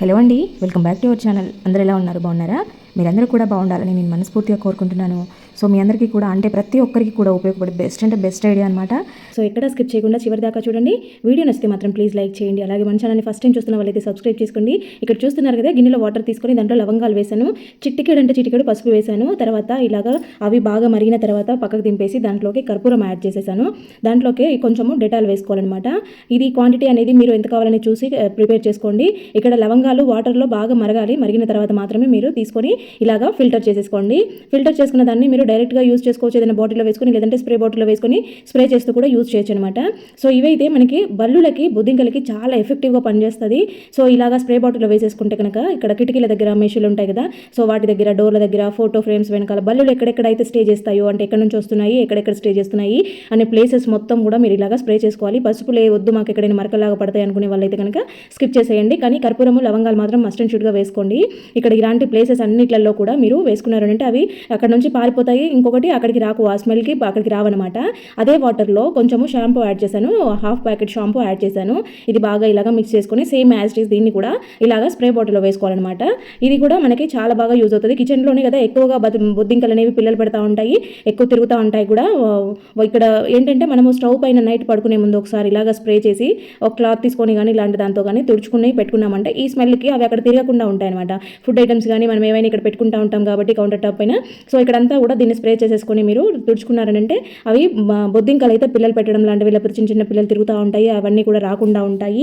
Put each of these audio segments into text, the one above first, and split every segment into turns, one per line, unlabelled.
Hello అండి welcome back to our channel. అందరూ ఎలా ఉన్నారు? బాగున్నారా? మీరందరూ కూడా బాగుండాలని నేను మనస్ఫూర్తిగా కోరుకుంటున్నాను. సో మీ అందరికీ కూడా అంటే ప్రతి ఒక్కరికి కూడా ఉపయోగపడే బెస్ట్ అంటే బెస్ట్ ఐడియా అనమాట సో ఎక్కడ స్కిప్ చేయకుండా చివరి దాకా చూడండి. వీడియో నచ్చితే మాత్రం ప్లీజ్ లైక్ చేయండి. అలాగే మన ఛానల్ని ఫస్ట్ టైం చూస్తున్న వాళ్ళైతే సబ్స్క్రైబ్ చేసుకోండి. ఇక్కడ చూస్తున్నారు కదా గిన్నెలో వాటర్ తీసుకొని దాంట్లో లవంగాలు వేసాను. చిట్టికేడు అంటే చిటికెడు పసుపు వేసాను. తర్వాత ఇలాగా అవి బాగా మరిగిన తర్వాత పక్కకు దింపేసి దాంట్లోకి కర్పూరం యాడ్ చేసేసాను. దాంట్లోకి కొంచెము డెటాల్ వేసుకోవాలన్నమాట. ఇది క్వాంటిటీ అనేది మీరు ఎంత కావాలని చూసి ప్రిపేర్ చేసుకోండి. ఇక్కడ లవంగాలు వాటర్లో బాగా మరగాలి. మరిగిన తర్వాత మాత్రమే మీరు తీసుకొని ఇలాగా ఫిల్టర్ చేసేసుకోండి. ఫిల్టర్ చేసుకున్న దాన్ని మీరు డైరెక్ట్గా యూస్ చేసుకోవచ్చు ఏదైనా బాటిల్లో వేసుకొని లేదంటే స్ప్రే బాటిల్లో వేసుకొని స్ప్రే చేస్తూ కూడా యూస్ చేయొచ్చు అనమాట సో ఇవైతే మనకి బల్లులకి బుద్ధింకలకి చాలా ఎఫెక్టివ్గా పనిచేస్తుంది. సో ఇలాగా స్ప్రే బాటిల్లో వేసేసుకుంటే కనుక ఇక్కడ కిటికీల దగ్గర మెషులు ఉంటాయి కదా సో వాటి దగ్గర డోర్ల దగ్గర ఫోటో ఫ్రేమ్స్ వెనకాల బల్లులు ఎక్కడెక్కడైతే స్టే చేస్తాయో అంటే ఎక్కడ నుంచి వస్తున్నాయి ఎక్కడెక్కడ స్టే చేస్తున్నాయి అనే ప్లేసెస్ మొత్తం కూడా మీరు ఇలాగా స్ప్రే చేసుకోవాలి. పసుపులే వద్దు మాకు ఎక్కడైనా మరకలాగా పడతాయి అనుకునే వాళ్ళైతే కనుక స్కిప్ చేసేయండి. కానీ కర్పూరము లవంగాలు మాత్రం మస్ట్ అండ్ షుడ్గా వేసుకోండి. ఇక్కడ ఇలాంటి ప్లేసెస్ అన్నిట్లలో కూడా మీరు వేసుకున్నారంటే అవి అక్కడ నుంచి పారిపోతాయి. ఇంకొకటి అక్కడికి రాకు ఆ స్మెల్కి అక్కడికి రావన్నమాట. అదే వాటర్లో కొంచెము షాంపూ యాడ్ చేశాను. హాఫ్ ప్యాకెట్ షాంపూ యాడ్ చేశాను. ఇది బాగా ఇలాగా మిక్స్ చేసుకొని సేమ్ యాజ్ ఇస్ దీన్ని కూడా ఇలాగా స్ప్రే బాటిల్లో వేసుకోవాలన్నమాట. ఇది కూడా మనకి చాలా బాగా యూజ్ అవుతుంది. కిచెన్లోనే కదా ఎక్కువగా బొద్దింకలు అనేవి పిల్లలు పెడతా ఉంటాయి. ఎక్కువ తిరుగుతూ ఉంటాయి కూడా. ఇక్కడ ఏంటంటే మనము స్టవ్ పైన నైట్ పడుకునే ముందు ఒకసారి ఇలాగా స్ప్రే చేసి ఒక క్లాత్ తీసుకొని కానీ ఇలాంటి దాంతో కానీ తుడుచుకుని పెట్టుకున్నామంటే. ఈ స్మెల్కి అవి అక్కడ తిరగకుండా ఉంటాయి అనమాట ఫుడ్ ఐటమ్స్ కానీ మనం ఏమైనా ఇక్కడ పెట్టుకుంటా ఉంటాం కాబట్టి కౌంటర్ టాప్ పైన. సో ఇక్కడంతా కూడా దీన్ని స్ప్రే చేసేసుకొని మీరు తుడుచుకున్నారనంటే అవి బొద్దింకలు అయితే పిల్లలు పెట్టడం లాంటివి లేకపోతే చిన్న చిన్న పిల్లలు తిరుగుతూ ఉంటాయి అవన్నీ కూడా రాకుండా ఉంటాయి.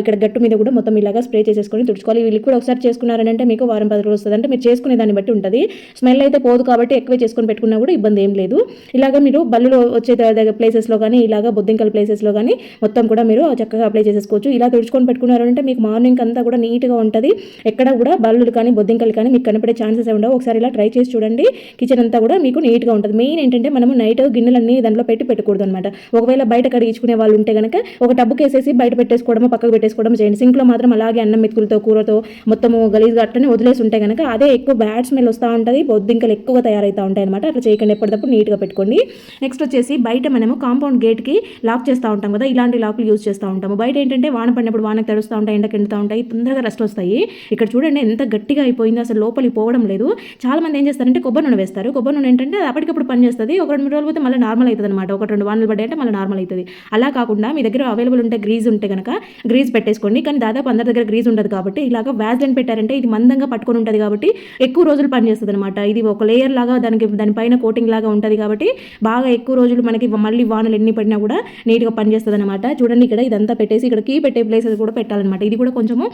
ఇక్కడ గట్టు మీద కూడా మొత్తం ఇలాగా స్ప్రే చేసేసుకొని తుడుచుకోవాలి. ఈ లిక్విడ్ ఒకసారి చేసుకున్నారనంటే మీకు వారం పది రోజులు వస్తుంది అంటే మీరు చేసుకునే దాన్ని బట్టి ఉంటుంది. స్మెల్ అయితే పోదు కాబట్టి ఎక్కువ చేసుకొని పెట్టుకున్నా కూడా ఇబ్బంది ఏం లేదు. ఇలాగ మీరు బల్లులో వచ్చే ప్లేసెస్లో కానీ ఇలాగ బొద్దింకల ప్లేసెస్లో కానీ మొత్తం కూడా మీరు చక్కగా అప్లై చేసేసుకోవచ్చు. ఇలా తుడుచుకొని పెట్టుకున్నారంటే మీకు మార్నింగ్ అంతా కూడా నీట్గా ఉంటుంది. ఎక్కడ కూడా బల్లులు కానీ బొద్దింకలు కానీ మీకు కనపడే ఛాన్సెస్ ఉండవు ఒకసారి ఇలా ట్రై చేసి చూడండి. కిచెన్ అంతా కూడా మీకు నీట్గా ఉంటుంది. మెయిన్ ఏంటంటే మనము నైట్ గిన్నెలన్నీ దాంట్లో పెట్టి పెట్టకూడదు అనమాట ఒకవేళ బయట కడిగించుకునే వాళ్ళు ఉంటే కనుక ఒక టబ్బుకి వేసేసి బయట పెట్టేసుకోవడము పక్కకు పెట్టేసుకోవడం చేయండి. సింక్లో మాత్రం అలాగే అన్నం మెతుకులతో కూరతో మొత్తము గలీజ్గా అట్లనే వదిలేసి ఉంటే కనుక అదే ఎక్కువ బ్యాడ్ స్మెల్ వస్తూ ఉంటుంది. బొద్దింకలు ఎక్కువ తయారవుతూ ఉంటాయి అనమాట అట్లా చేయకండి. ఎప్పటికప్పుడు నీట్గా పెట్టుకోండి. నెక్స్ట్ వచ్చేసి బయట మనము కాంపౌండ్ గేట్కి లాక్ చేస్తూ ఉంటాం కదా. ఇలాంటి లాక్లు యూజ్ చేస్తూ ఉంటాము. బయట ఏంటంటే వాన పడినప్పుడు వానకు తడుస్తూ ఉంటాయి ఎండకు ఎండుతూ ఉంటాయి. తొందరగా రస్ట్ వస్తాయి. ఇక్కడ చూడండి ఎంత గట్టిగా అయిపోయిందో. అసలు లోపలికి పోవడం లేదు. చాలా మంది ఏం చేస్తారంటే కొబ్బరి నూనె వేస్తారు. కొబ్బరి నూనె ఏంటంటే అది అప్పటికప్పుడు పనిచేస్తుంది ఒక రెండు మూడు రోజులు పోతే మళ్ళీ నార్మల్ అవుతుంది అనమాట ఒక రెండు వానలు పడ్డాయి అంటే మళ్ళీ నార్మల్ అవుతుంది అలా కాకుండా మీ దగ్గర అవైలబుల్ ఉంటే గ్రీజ్ ఉంటే కనుక గ్రీజ్ పెట్టేసుకోండి. కానీ దాదాపు అందరి దగ్గర గ్రీజ్ ఉండదు కాబట్టి ఇలాగ వ్యాజ్లైన్ పెట్టారంటే ఇది మందంగా పట్టుకొని ఉంటుంది కాబట్టి ఎక్కువ రోజులు పనిచేస్తుంది అనమాట ఇది ఒక లేయర్ లాగా దానికి దానిపైన కోటింగ్ లాగా ఉంటుంది కాబట్టి బాగా ఎక్కువ రోజులు మనకి మళ్ళీ వానలు ఎన్ని పడినా కూడా నీట్గా పనిచేస్తుంది అనమాట చూడండి ఇక్కడ ఇదంతా పెట్టేసి ఇక్కడ కీ పెట్టే ప్లేసెస్ కూడా పెట్టాలన్నమాట. ఇది కూడా కొంచెము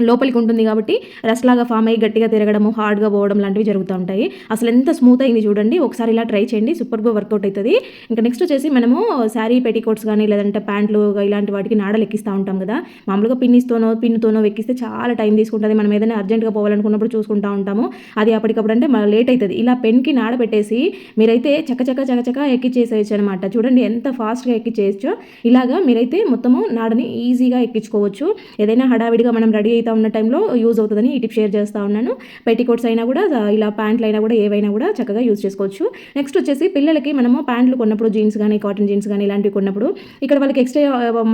లోపలికి ఉంటుంది కాబట్టి రస్లాగా ఫామ్ అయ్యి గట్టిగా తిరగడము హార్డ్గా పోవడం లాంటివి జరుగుతూ ఉంటాయి. అసలు ఎంత స్మూత్ అయింది చూడండి. ఒకసారి ఇలా ట్రై చేయండి. సూపర్గా వర్కౌట్ అవుతుంది. ఇంకా నెక్స్ట్ వచ్చేసి మనము శారీ పెటికోట్స్ కానీ లేదంటే ప్యాంట్లు ఇలాంటి వాటికి నాడలు ఎక్కిస్తూ ఉంటాం కదా. మామూలుగా పిన్నిస్తోనో పిన్నుతోనో ఎక్కిస్తే చాలా టైం తీసుకుంటుంది. మనం ఏదైనా అర్జెంట్గా పోవాలనుకున్నప్పుడు చూసుకుంటూ ఉంటాము. అది అప్పటికప్పుడు అంటే లేట్ అవుతుంది. ఇలా పెన్కి నాడ పెట్టేసి మీరైతే చక్కచక్క చకచక ఎక్కిచ్చేసేయచ్చు అనమాట చూడండి ఎంత ఫాస్ట్గా ఎక్కిచ్చేయచ్చో. ఇలాగా మీరైతే మొత్తము నాడని ఈజీగా ఎక్కించుకోవచ్చు. ఏదైనా హడావిడిగా మనం రెడీ మిగతా ఉన్న టైంలో యూజ్ అవుతుందని ఈ టిప్ షేర్ చేస్తూ ఉన్నాను. పెట్టికోట్స్ అయినా కూడా ఇలా ప్యాంట్లు అయినా కూడా ఏవైనా కూడా చక్కగా యూజ్ చేసుకోవచ్చు. నెక్స్ట్ వచ్చేసి పిల్లలకి మనము ప్యాంట్లు కొన్నప్పుడు జీన్స్ కానీ కాటన్ జీన్స్ కానీ ఇలాంటివి కొన్నప్పుడు ఇక్కడ వాళ్ళకి ఎక్స్ట్రా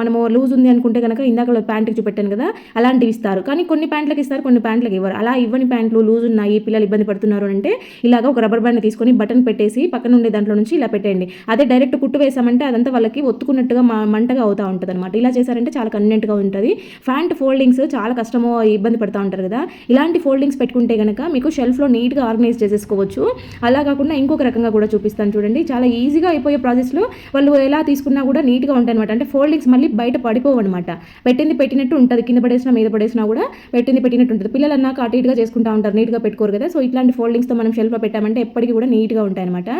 మనము లూజ్ ఉంది అనుకుంటే కనుక ఇందాక ప్యాంట్కి చూపెట్టాను కదా అలాంటివి ఇస్తారు. కానీ కొన్ని ప్యాంట్లకు ఇస్తారు కొన్ని ప్యాంట్లకు ఇవ్వరు. అలా ఇవ్వని ప్యాంట్లు లూజ్ ఉన్నాయి పిల్లలు ఇబ్బంది పడుతున్నారు అంటే ఇలాగ ఒక రబ్బర్ బ్యాండ్ తీసుకొని బటన్ పెట్టేసి పక్కన ఉండే దాంట్లో నుంచి ఇలా పెట్టండి అదే డైరెక్ట్ కుట్టు వేసామంటే అదంతా వాళ్ళకి ఒత్తుకున్నట్టుగా మంటగా అవుతూ ఉంటుంది అనమాట ఇలా చేశారంటే చాలా కన్వీనెంట్గా ఉంటుంది. ఫ్యాంట్ ఫోల్డింగ్స్ చాలా కష్టం కష్టమో ఇబ్బంది పడుతూ ఉంటారు కదా ఇలాంటి ఫోల్డింగ్స్ పెట్టుకుంటే కనుక మీకు షెల్ఫ్లో నీట్గా ఆర్గనైజ్ చేసేసుకోవచ్చు. అలా కాకుండా ఇంకొక రకంగా కూడా చూపిస్తాను చూడండి. చాలా ఈజీగా అయిపోయే ప్రాసెస్లో వాళ్ళు ఎలా తీసుకున్నా కూడా నీట్గా ఉంటాయి అనమాట అంటే ఫోల్డింగ్స్ మళ్ళీ బయట పడిపోవు అనమాట పెట్టింది పెట్టినట్టు ఉంటుంది కింద పడేసినా మీద పడేసినా కూడా పెట్టింది పెట్టినట్టు ఉంటుంది. పిల్లలు అన్నాక అటు ఇటుగా చేసుకుంటూ ఉంటారు నీట్గా పెట్టుకోరు కదా. సో ఇట్లాంటి ఫోల్డింగ్స్తో మనం షెల్ఫ్లో పెట్టామంటే ఎప్పటికీ కూడా నీట్గా ఉంటాయి అనమాట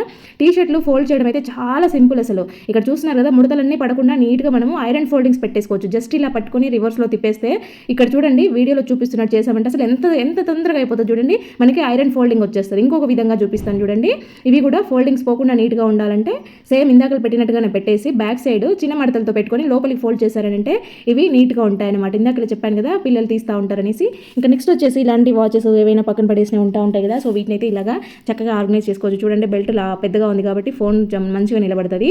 టీ షర్ట్లు ఫోల్డ్ చేయడం అయితే చాలా సింపుల్ అసలు. ఇక్కడ చూస్తున్నారు కదా ముడతలన్నీ పడకుండా నీట్గా మనము ఐరన్ ఫోల్డింగ్స్ పెట్టేసుకోవచ్చు. జస్ట్ ఇలా పట్టుకొని రివర్స్లో తిప్పేస్తే ఇక్కడ చూడండి వీడియోలో చూపిస్తున్నట్టు చేసామంటే అసలు ఎంత ఎంత తొందరగా అయిపోతుంది చూడండి. మనకి ఐరన్ ఫోల్డింగ్ వచ్చేస్తుంది. ఇంకొక విధంగా చూపిస్తాను చూడండి. ఇవి కూడా ఫోల్డింగ్స్ పోకుండా నీట్గా ఉండాలంటే సేమ్ ఇందాకలు పెట్టినట్టుగానే పెట్టేసి బ్యాక్ సైడ్ చిన్న మడతలతో పెట్టుకొని లోపలికి ఫోల్డ్ చేశారంటే ఇవి నీట్గా ఉంటాయి అనమాట ఇందాక చెప్పాను కదా పిల్లలు తీస్తూ ఉంటారనేసి. ఇంకా నెక్స్ట్ వచ్చేసి ఇలాంటి వాచెస్ ఏవైనా పక్కన పడేసినవి ఉంటా ఉంటాయి కదా. సో వీటిని అయితే ఇలాగా చక్కగా ఆర్గనైజ్ చేసుకోవచ్చు. చూడండి బెల్ట్ లా పెద్దగా ఉంది కాబట్టి ఫోన్ మంచిగా నిలబడుతుంది.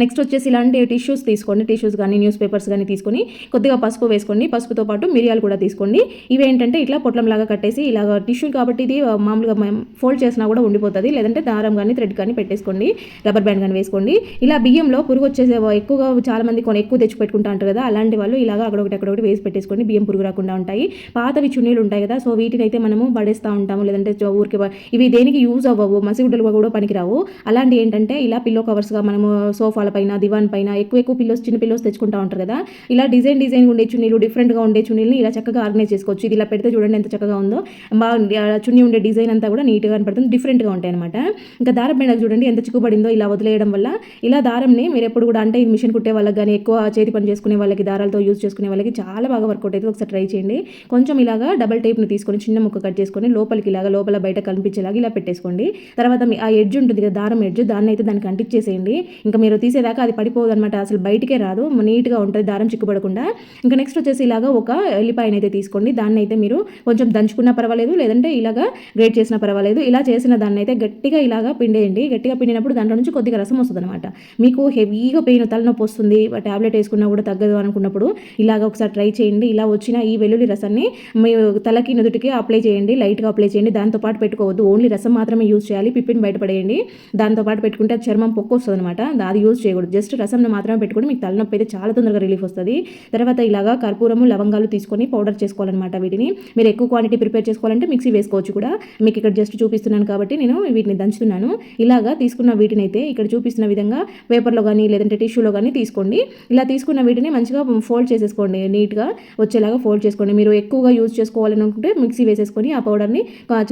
నెక్స్ట్ వచ్చేసి ఇలాంటి టిష్యూస్ తీసుకోండి. టిష్యూస్ కానీ న్యూస్ పేపర్స్ కానీ తీసుకొని కొద్దిగా పసుపు వేసుకోండి. పసుపుతో పాటు మిరియాలు కూడా తీసుకోండి. ఇవి ఏంటంటే ఇట్లా పొట్లంలాగా కట్టేసి ఇలాగ టిష్యూ కాబట్టి ఇది మామూలుగా ఫోల్డ్ చేసినా కూడా ఉండిపోతుంది. లేదంటే దారం కానీ థ్రెడ్ కానీ పెట్టేసుకోండి. రబ్బర్ బ్యాండ్ కానీ వేసుకోండి. ఇలా బియ్యంలో పురుగు వచ్చేసే ఎక్కువగా చాలా మంది కొన్ని ఎక్కువ తెచ్చి పెట్టుకుంటా ఉంటారు కదా అలాంటి వాళ్ళు ఇలాగ అక్కడొకటి అక్కడొకటి వేసి పెట్టేసుకోండి. బియ్యం పురుగు రాకుండా ఉంటాయి. పాతవి చున్నీలు ఉంటాయి కదా సో వీటిని అయితే మనము పడేస్తూ ఉంటాము. లేదంటే ఊరికి ఇవి దేనికి యూజ్ అవ్వవు. మసిగుడ్డలు కూడా పనికిరావు. అలాంటి ఏంటంటే ఇలా పిల్లో కవర్స్గా మనము సోఫా సోఫాల పైన దివాన్ పైన ఎక్కువ ఎక్కువ పిల్లోస్ చిన్న పిల్లోస్ తెచ్చుకుంటా ఉంటారు కదా. ఇలా డిజైన్ డిజైన్ ఉండే చున్నీలు డిఫరెంట్గా ఉండే చున్నీలని ఇలా చక్కగా ఆర్గనైజ్ చేసుకోవచ్చు. ఇది ఇలా పెడితే చూడండి ఎంత చక్కగా ఉందో. బాగా చున్నీ ఉండే డిజైన్ అంతా కూడా నీట్గా కనపడుతుంది. డిఫరెంట్గా ఉంటాయి అనమాట ఇంకా దారం పెండకు చూడండి ఎంత చిక్కుబడిందో ఇలా వదిలేయడం వల్ల. ఇలా దారంని మీరు ఎప్పుడు కూడా అంటే ఈ మిషన్ కుట్టే వాళ్ళకి కానీ ఎక్కువ చేతి పని చేసుకునే వాళ్ళకి దారాలతో యూజ్ చేసుకునే వాళ్ళకి చాలా బాగా వర్కౌట్ అవుతుంది ఒకసారి ట్రై చేయండి. కొంచెం ఇలాగా డబల్ టేప్ని తీసుకొని చిన్న ముక్క కట్ చేసుకొని లోపలికి ఇలాగా లోపల బయట కనిపించేలాగా ఇలా పెట్టేసుకోండి. తర్వాత ఆ ఎడ్జ్ ఉంటుంది కదా దారం ఎడ్జ్ దాన్ని అయితే దానికి అంటించేసేయండి ఇంకా మీరు తీసేదాకా అది పడిపోదు అనమాట అసలు బయటికే రాదు. నీట్గా ఉంటుంది. దారం చిక్కుపడకుండా. ఇంకా నెక్స్ట్ వచ్చేసి ఇలాగా ఒక ఎల్లిపాయని అయితే తీసుకోండి. దాన్ని అయితే మీరు కొంచెం దంచుకున్నా పర్వాలేదు. లేదంటే ఇలాగా గ్రేట్ చేసినా పర్వాలేదు. ఇలా చేసిన దాన్ని అయితే గట్టిగా ఇలాగా పిండేయండి. గట్టిగా పిండినప్పుడు దాంట్లో నుంచి కొద్దిగా రసం వస్తుంది అనమాట మీకు హెవీగా పెయిన్ తలనొప్పి వస్తుంది. టాబ్లెట్ వేసుకున్నా కూడా తగ్గదు అనుకున్నప్పుడు ఇలాగ ఒకసారి ట్రై చేయండి. ఇలా వచ్చిన ఈ వెల్లుల్లి రసాన్ని మీ తలకి నుదుటికి అప్లై చేయండి. లైట్గా అప్లై చేయండి. దాంతోపాటు పెట్టుకోవద్దు. ఓన్లీ రసం మాత్రమే యూజ్ చేయాలి. పిప్పిని బయటపడేయండి. దాంతోపాటు పెట్టుకుంటే చర్మం పొక్కు వస్తుంది అనమాట అది యూజ్ చేయకూడదు. జస్ట్ రసంను మాత్రమే పెట్టుకుని మీకు తలనొప్పి అయితే చాలా తొందరగా రిలీఫ్ వస్తుంది. తర్వాత ఇలాగా కర్పూరము లవంగాలు తీసుకొని పౌడర్ చేసుకోవాలన్నమాట వీటిని. మీరు ఎక్కువ క్వాంటిటీ ప్రిపేర్ చేసుకోవాలంటే మిక్సీ వేసుకోవచ్చు కూడా. మీకు ఇక్కడ జస్ట్ చూపిస్తున్నాను కాబట్టి నేను వీటిని దంచుతున్నాను. ఇలాగా తీసుకున్న వీటిని అయితే ఇక్కడ చూపిస్తున్న విధంగా పేపర్లో కానీ లేదంటే టిష్యూలో కానీ తీసుకోండి. ఇలా తీసుకున్న వీటిని మంచిగా ఫోల్డ్ చేసేసుకోండి. నీట్గా వచ్చేలాగా ఫోల్డ్ చేసుకోండి. మీరు ఎక్కువగా యూజ్ చేసుకోవాలని అనుకుంటే మిక్సీ వేసేసుకొని ఆ పౌడర్ని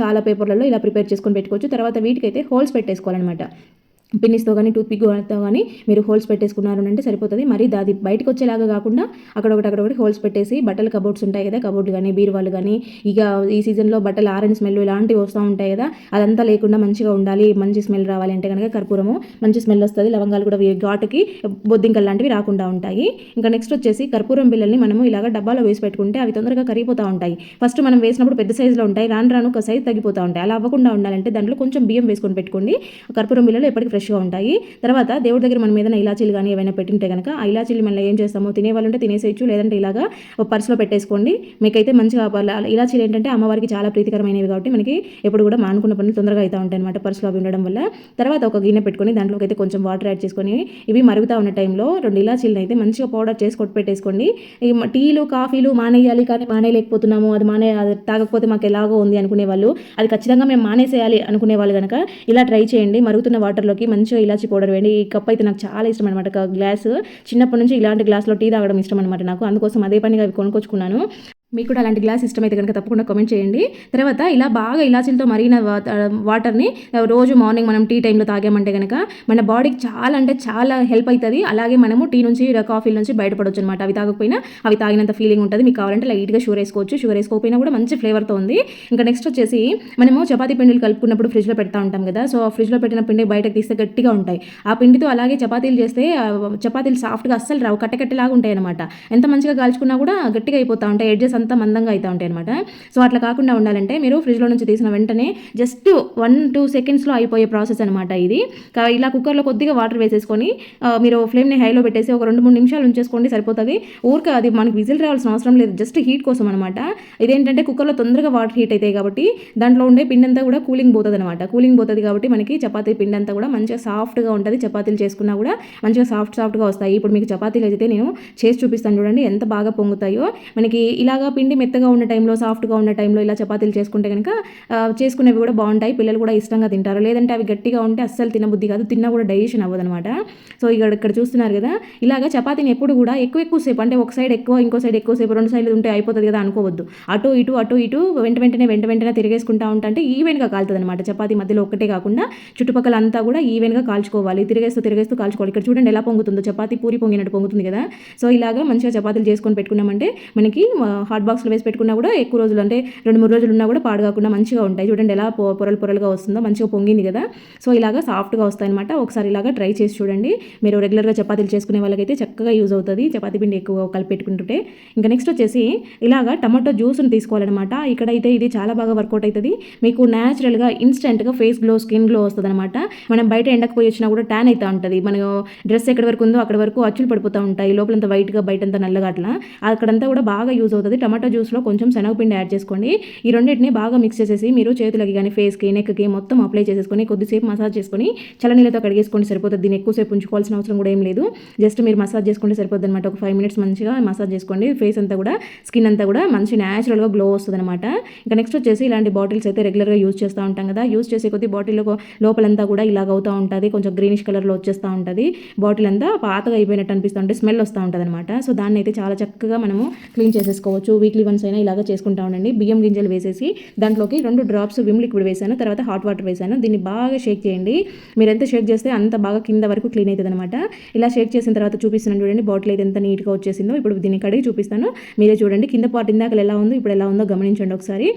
చాలా పేపర్లలో ఇలా ప్రిపేర్ చేసుకొని పెట్టుకోవచ్చు. తర్వాత వీటికైతే హోల్స్ పెట్టేసుకోవాలన్నమాట. పిన్నిస్తో కానీ టూత్పిక్తో కానీ మీరు హోల్స్ పెట్టేసుకున్నారు అంటే సరిపోతుంది. మరి అది బయటకు వచ్చేలాగా కాకుండా అక్కడ ఒకటి అక్కడ ఒకటి హోల్స్ పెట్టేసి బట్టల కబోర్డ్స్ ఉంటాయి కదా కబోర్డ్లు కానీ బీరువాలు కానీ ఇక ఈ సీజన్లో బట్టలు ఆరెంజ్ స్మెల్ ఇలాంటివి వస్తూ ఉంటాయి కదా అదంతా లేకుండా మంచిగా ఉండాలి మంచి స్మెల్ రావాలి అంటే కనుక కర్పూరము మంచి స్మెల్ వస్తుంది లవంగాలు కూడా ఘాటుకి బొద్దింకలు లాంటివి రాకుండా ఉంటాయి. ఇంకా నెక్స్ట్ వచ్చేసి కర్పూరం బిళ్ళల్ని మనము ఇలాగ డబ్బాలో వేసి పెట్టుకుంటే అవి తొందరగా కరిగిపోతూ ఉంటాయి. ఫస్ట్ మనం వేసినప్పుడు పెద్ద సైజులో ఉంటాయి రాను రాను ఒక సైజు తగ్గిపోతూ ఉంటాయి. అలా అవ్వకుండా ఉండాలంటే దాంట్లో కొంచెం బియ్యం వేసుకొని పెట్టుకోండి. కర్పూరం బిళ్ళలు ఎప్పటికీ ఫ్రెష్గా ఉంటాయి. తర్వాత దేవుడి దగ్గర మనం ఏదైనా ఇలాచీలు కానీ ఏమైనా పెట్టింటే కనుక ఆ ఇలాచీలు మనం ఏం చేస్తామో తినే వాళ్ళు ఉంటే తినేసేయచ్చు లేదంటే ఇలాగా ఒక పర్సులో పెట్టేసుకోండి. మీకైతే మంచిగా ఇలాచీలు ఏంటంటే అమ్మవారికి చాలా ప్రీతికరమైనవి కాబట్టి మనకి ఎప్పుడు కూడా మానుకున్న పనులు తొందరగా అవుతూ ఉంటాయి అనమాట పర్సులో అవి ఉండడం వల్ల. తర్వాత ఒక గిన్నె పెట్టుకొని దాంట్లోకి అయితే కొంచెం వాటర్ యాడ్ చేసుకొని ఇవి మరుగుతూ ఉన్న టైంలో రెండు ఇలాచీలను అయితే మంచిగా పౌడర్ చేసి కొట్టి పెట్టేసుకోండి. ఈ టీలు కాఫీలు మానేయాలి కానీ మానేయలేకపోతున్నాము అది మానే అది తాగకపోతే మాకు ఎలాగో ఉంది అనుకునే వాళ్ళు. అది ఖచ్చితంగా మేము మానేసేయాలి అనుకునే వాళ్ళు కనుక ఇలా ట్రై చేయండి. మరుగుతున్న వాటర్లోకి మంచిగా ఇలాచి పౌడర్ వేయండి. ఈ కప్ అయితే నాకు చాలా ఇష్టం అనమాట గ్లాస్ చిన్నప్పటి నుంచి ఇలాంటి గ్లాస్లో టీ తాగడం ఇష్టం అనమాట నాకు. అందుకోసం అదే పనిగా అవి కొనుక్కొచ్చుకున్నాను. మీకు కూడా అలాంటి గ్లాస్ ఇష్టమైతే కనుక తప్పకుండా కామెంట్ చేయండి. తర్వాత ఇలా బాగా ఇలాచీలతో మరిగిన వాటర్ని రోజు మార్నింగ్ మనం టీ టైంలో తాగామంటే కనుక మన బాడీకి చాలా అంటే చాలా హెల్ప్ అవుతుంది అలాగే మనము టీ నుంచి కాఫీ నుంచి బయటపడవచ్చు అనమాట అవి తాగకపోయినా అవి తాగినంత ఫీలింగ్ ఉంటుంది. మీకు కావాలంటే లైట్గా షుగర్ వేసుకోవచ్చు. షుగర్ వేసుకోకపోయినా కూడా మంచి ఫ్లేవర్తో ఉంది. ఇంకా నెక్స్ట్ వచ్చేసి మనము చపాతీ పిండిలు కలుపుకున్నప్పుడు ఫ్రిడ్జ్లో పెడతా ఉంటాం కదా. సో ఆ ఫ్రిడ్జ్లో పెట్టిన పిండి బయటకు తీస్తే గట్టిగా ఉంటాయి. ఆ పిండితో అలాగే చపాతీలు చేస్తే చపాతీలు సాఫ్ట్గా అస్సలు రావు. కట్టకట్టలాగా ఉంటాయి అనమాట ఎంత మంచిగా కాల్చుకున్నా కూడా గట్టిగా అయిపోతూ ఉంటాయి. ఎడ్జెస్ అంతా మందంగా అవుతూ ఉంటాయి అనమాట సో అట్లా కాకుండా ఉండాలంటే మీరు ఫ్రిడ్జ్లో నుంచి తీసిన వెంటనే జస్ట్ వన్ టూ సెకండ్స్లో అయిపోయే ప్రాసెస్ అనమాట ఇది. ఇలా కుక్కర్లో కొద్దిగా వాటర్ వేసేసుకొని మీరు ఫ్లేమ్ని హైలో పెట్టేసి ఒక రెండు మూడు నిమిషాలు ఉంచేసుకోండి సరిపోతుంది. ఊరికే అది మనకి విజిల్ రావాల్సిన అవసరం లేదు జస్ట్ హీట్ కోసం అనమాట ఇదేంటంటే కుక్కర్లో తొందరగా వాటర్ హీట్ అవుతాయి కాబట్టి దాంట్లో ఉండే పిండి అంతా కూడా కూలింగ్ పోతుంది అనమాట కూలింగ్ పోతుంది కాబట్టి మనకి చపాతీ పిండి అంతా కూడా మంచిగా సాఫ్ట్గా ఉంటుంది. చపాతీలు చేసుకున్నా కూడా మంచిగా సాఫ్ట్ సాఫ్ట్గా వస్తాయి. ఇప్పుడు మీకు చపాతీలు అయితే నేను చేసి చూపిస్తాను చూడండి ఎంత బాగా పొంగుతాయో. మనకి ఇలాగా పిండి మెత్తగా ఉన్న టైంలో సాఫ్ట్గా ఉన్న టైంలో ఇలా చపాతీలు చేసుకుంటే కనుక చేసుకునేవి కూడా బాగుంటాయి. పిల్లలు కూడా ఇష్టంగా తింటారు. లేదంటే అవి గట్టిగా ఉంటే అస్సలు తినబుద్ధి కాదు. తిన్నా కూడా డైజెషన్ అవ్వదు అనమాట సో ఇక్కడ ఇక్కడ చూస్తున్నారు కదా ఇలాగా చపాతీని ఎప్పుడు కూడా ఎక్కువ ఎక్కువ సేపు అంటే ఒక సైడ్ ఎక్కువ ఇంకో సైడ్ ఎక్కువ సేపు రెండు సైడ్లు ఉంటే అయిపోతుంది కదా అనుకోవద్దు. అటు ఇటు అటు ఇటు వెంట వెంటనే వెంట వెంటనే తిరిగేసుకుంటా ఉంటే ఈవెన్గా కాలుతుంది అనమాట చపాతీ మధ్యలో ఒక్కటే కాకుండా చుట్టుపక్కల అంతా కూడా ఈవెన్గా కాల్చుకోవాలి. తిరిగేస్తూ తిరిగేస్తూ కాల్చుకోవాలి. ఇక్కడ చూడండి ఎలా పొంగుతుందో. చపాతీ పూరి పొంగినట్టు పొంగుతుంది కదా. సో ఇలాగా మంచిగా చపాతీలు చేసుకొని పెట్టుకున్నామంటే మనకి హాట్ హాట్ బాక్స్లో వేసి పెట్టుకున్నా కూడా ఎక్కువ రోజులు అంటే రెండు మూడు రోజులు ఉన్నా కూడా పాడు కాకుండా మంచిగా ఉంటాయి. చూడండి ఎలా పొ- పొరలు పొరలుగా వస్తుందో మంచిగా పొంగింది కదా. సో ఇలాగా సాఫ్ట్గా వస్తాయి అనమాట ఒకసారి ఇలాగా ట్రై చేసి చూడండి. మీరు రెగ్యులర్గా చపాతీలు చేసుకునే వాళ్ళకైతే చక్కగా యూజ్ అవుతుంది. చపాతీ పిండి ఎక్కువ కలిపి పెట్టుకుంటుంటే ఇంకా నెక్స్ట్ వచ్చేసి ఇలాగా టమాటో జ్యూస్ని తీసుకోవాలన్నమాట. ఇక్కడైతే ఇది చాలా బాగా వర్కౌట్ అవుతుంది. మీకు న్యాచురల్గా ఇన్స్టెంట్గా ఫేస్ గ్లో స్కిన్ గ్లో వస్తుంది అనమాట మనం బయట ఎండకు పోయి వచ్చినా కూడా ట్యాన్ అవుతూ ఉంటుంది. మన డ్రెస్ ఎక్కడి వరకు ఉందో అక్కడ వరకు అచ్చులు పడిపోతూ ఉంటాయి. లోపలంతా వైట్గా బయటంతా నల్లగా అట్లా. అక్కడంతా కూడా బాగా యూజ్ అవుతుంది టమాటో జ్యూస్లో కొంచెం శనగపిండి యాడ్ చేసుకోండి. ఈ రెండింటిని బాగా మిక్స్ చేసేసి మీరు చేతులకి కానీ ఫేస్కి నెక్కి మొత్తం అప్లై చేసేసుకొని కొద్దిసేపు మసాజ్ చేసుకొని చలనీళ్ళతో కడిగేసుకోండి సరిపోతుంది. దీన్ని ఎక్కువసేపు ఉంచుకోవాల్సిన అవసరం కూడా ఏం లేదు. జస్ట్ మీరు మసాజ్ చేసుకుంటే సరిపోతుంది అనమాట ఒక ఫైవ్ మినిట్స్ మంచిగా మసాజ్ చేసుకోండి. ఫేస్ అంతా కూడా స్కిన్ అంతా కూడా మంచి న్యాచురల్గా గ్లో వస్తుంది అనమాట ఇంకా నెక్స్ట్ వచ్చేసి ఇలాంటి బాటిల్స్ అయితే రెగ్యులర్గా యూజ్ చేస్తూ ఉంటాం కదా. యూజ్ చేసే కొద్ది బాటిల్ లోపలంతా కూడా ఇలాగ అవుతూ ఉంటుంది. కొంచెం గ్రీనిష్ కలర్లో వచ్చేస్తూ ఉంటుంది. బాటిల్ అంతా పాతగా అయిపోయినట్టు అనిపిస్తూ ఉంటే స్మెల్ వస్తూ ఉంటుంది అనమాట సో దాన్ని అయితే చాలా చక్కగా మనము క్లీన్ చేసేసుకోవచ్చు. వీక్లీ వన్స్ అయినా ఇలాగ చేసుకుంటా ఉండండి. బియ్యం గింజలు వేసేసి దాంట్లోకి రెండు డ్రాప్స్ విమ్ లిక్విడ్ వేసాను తర్వాత హాట్ వాటర్ వేసాను. దీన్ని బాగా షేక్ చేయండి. మీరు ఎంత షేక్ చేస్తే అంత బాగా కింద వరకు క్లీన్ అవుతుంది అనమాట ఇలా షేక్ చేసిన తర్వాత చూపిస్తున్నాను చూడండి బాటిల్ అయితే ఎంత నీట్గా వచ్చేసిందో. ఇప్పుడు దీన్ని కడిగి చూపిస్తాను. మీరే చూడండి కింద పాటు ఇందాక ఎలా ఉందో ఇప్పుడు ఎలా ఉందో గమనించండి ఒకసారి.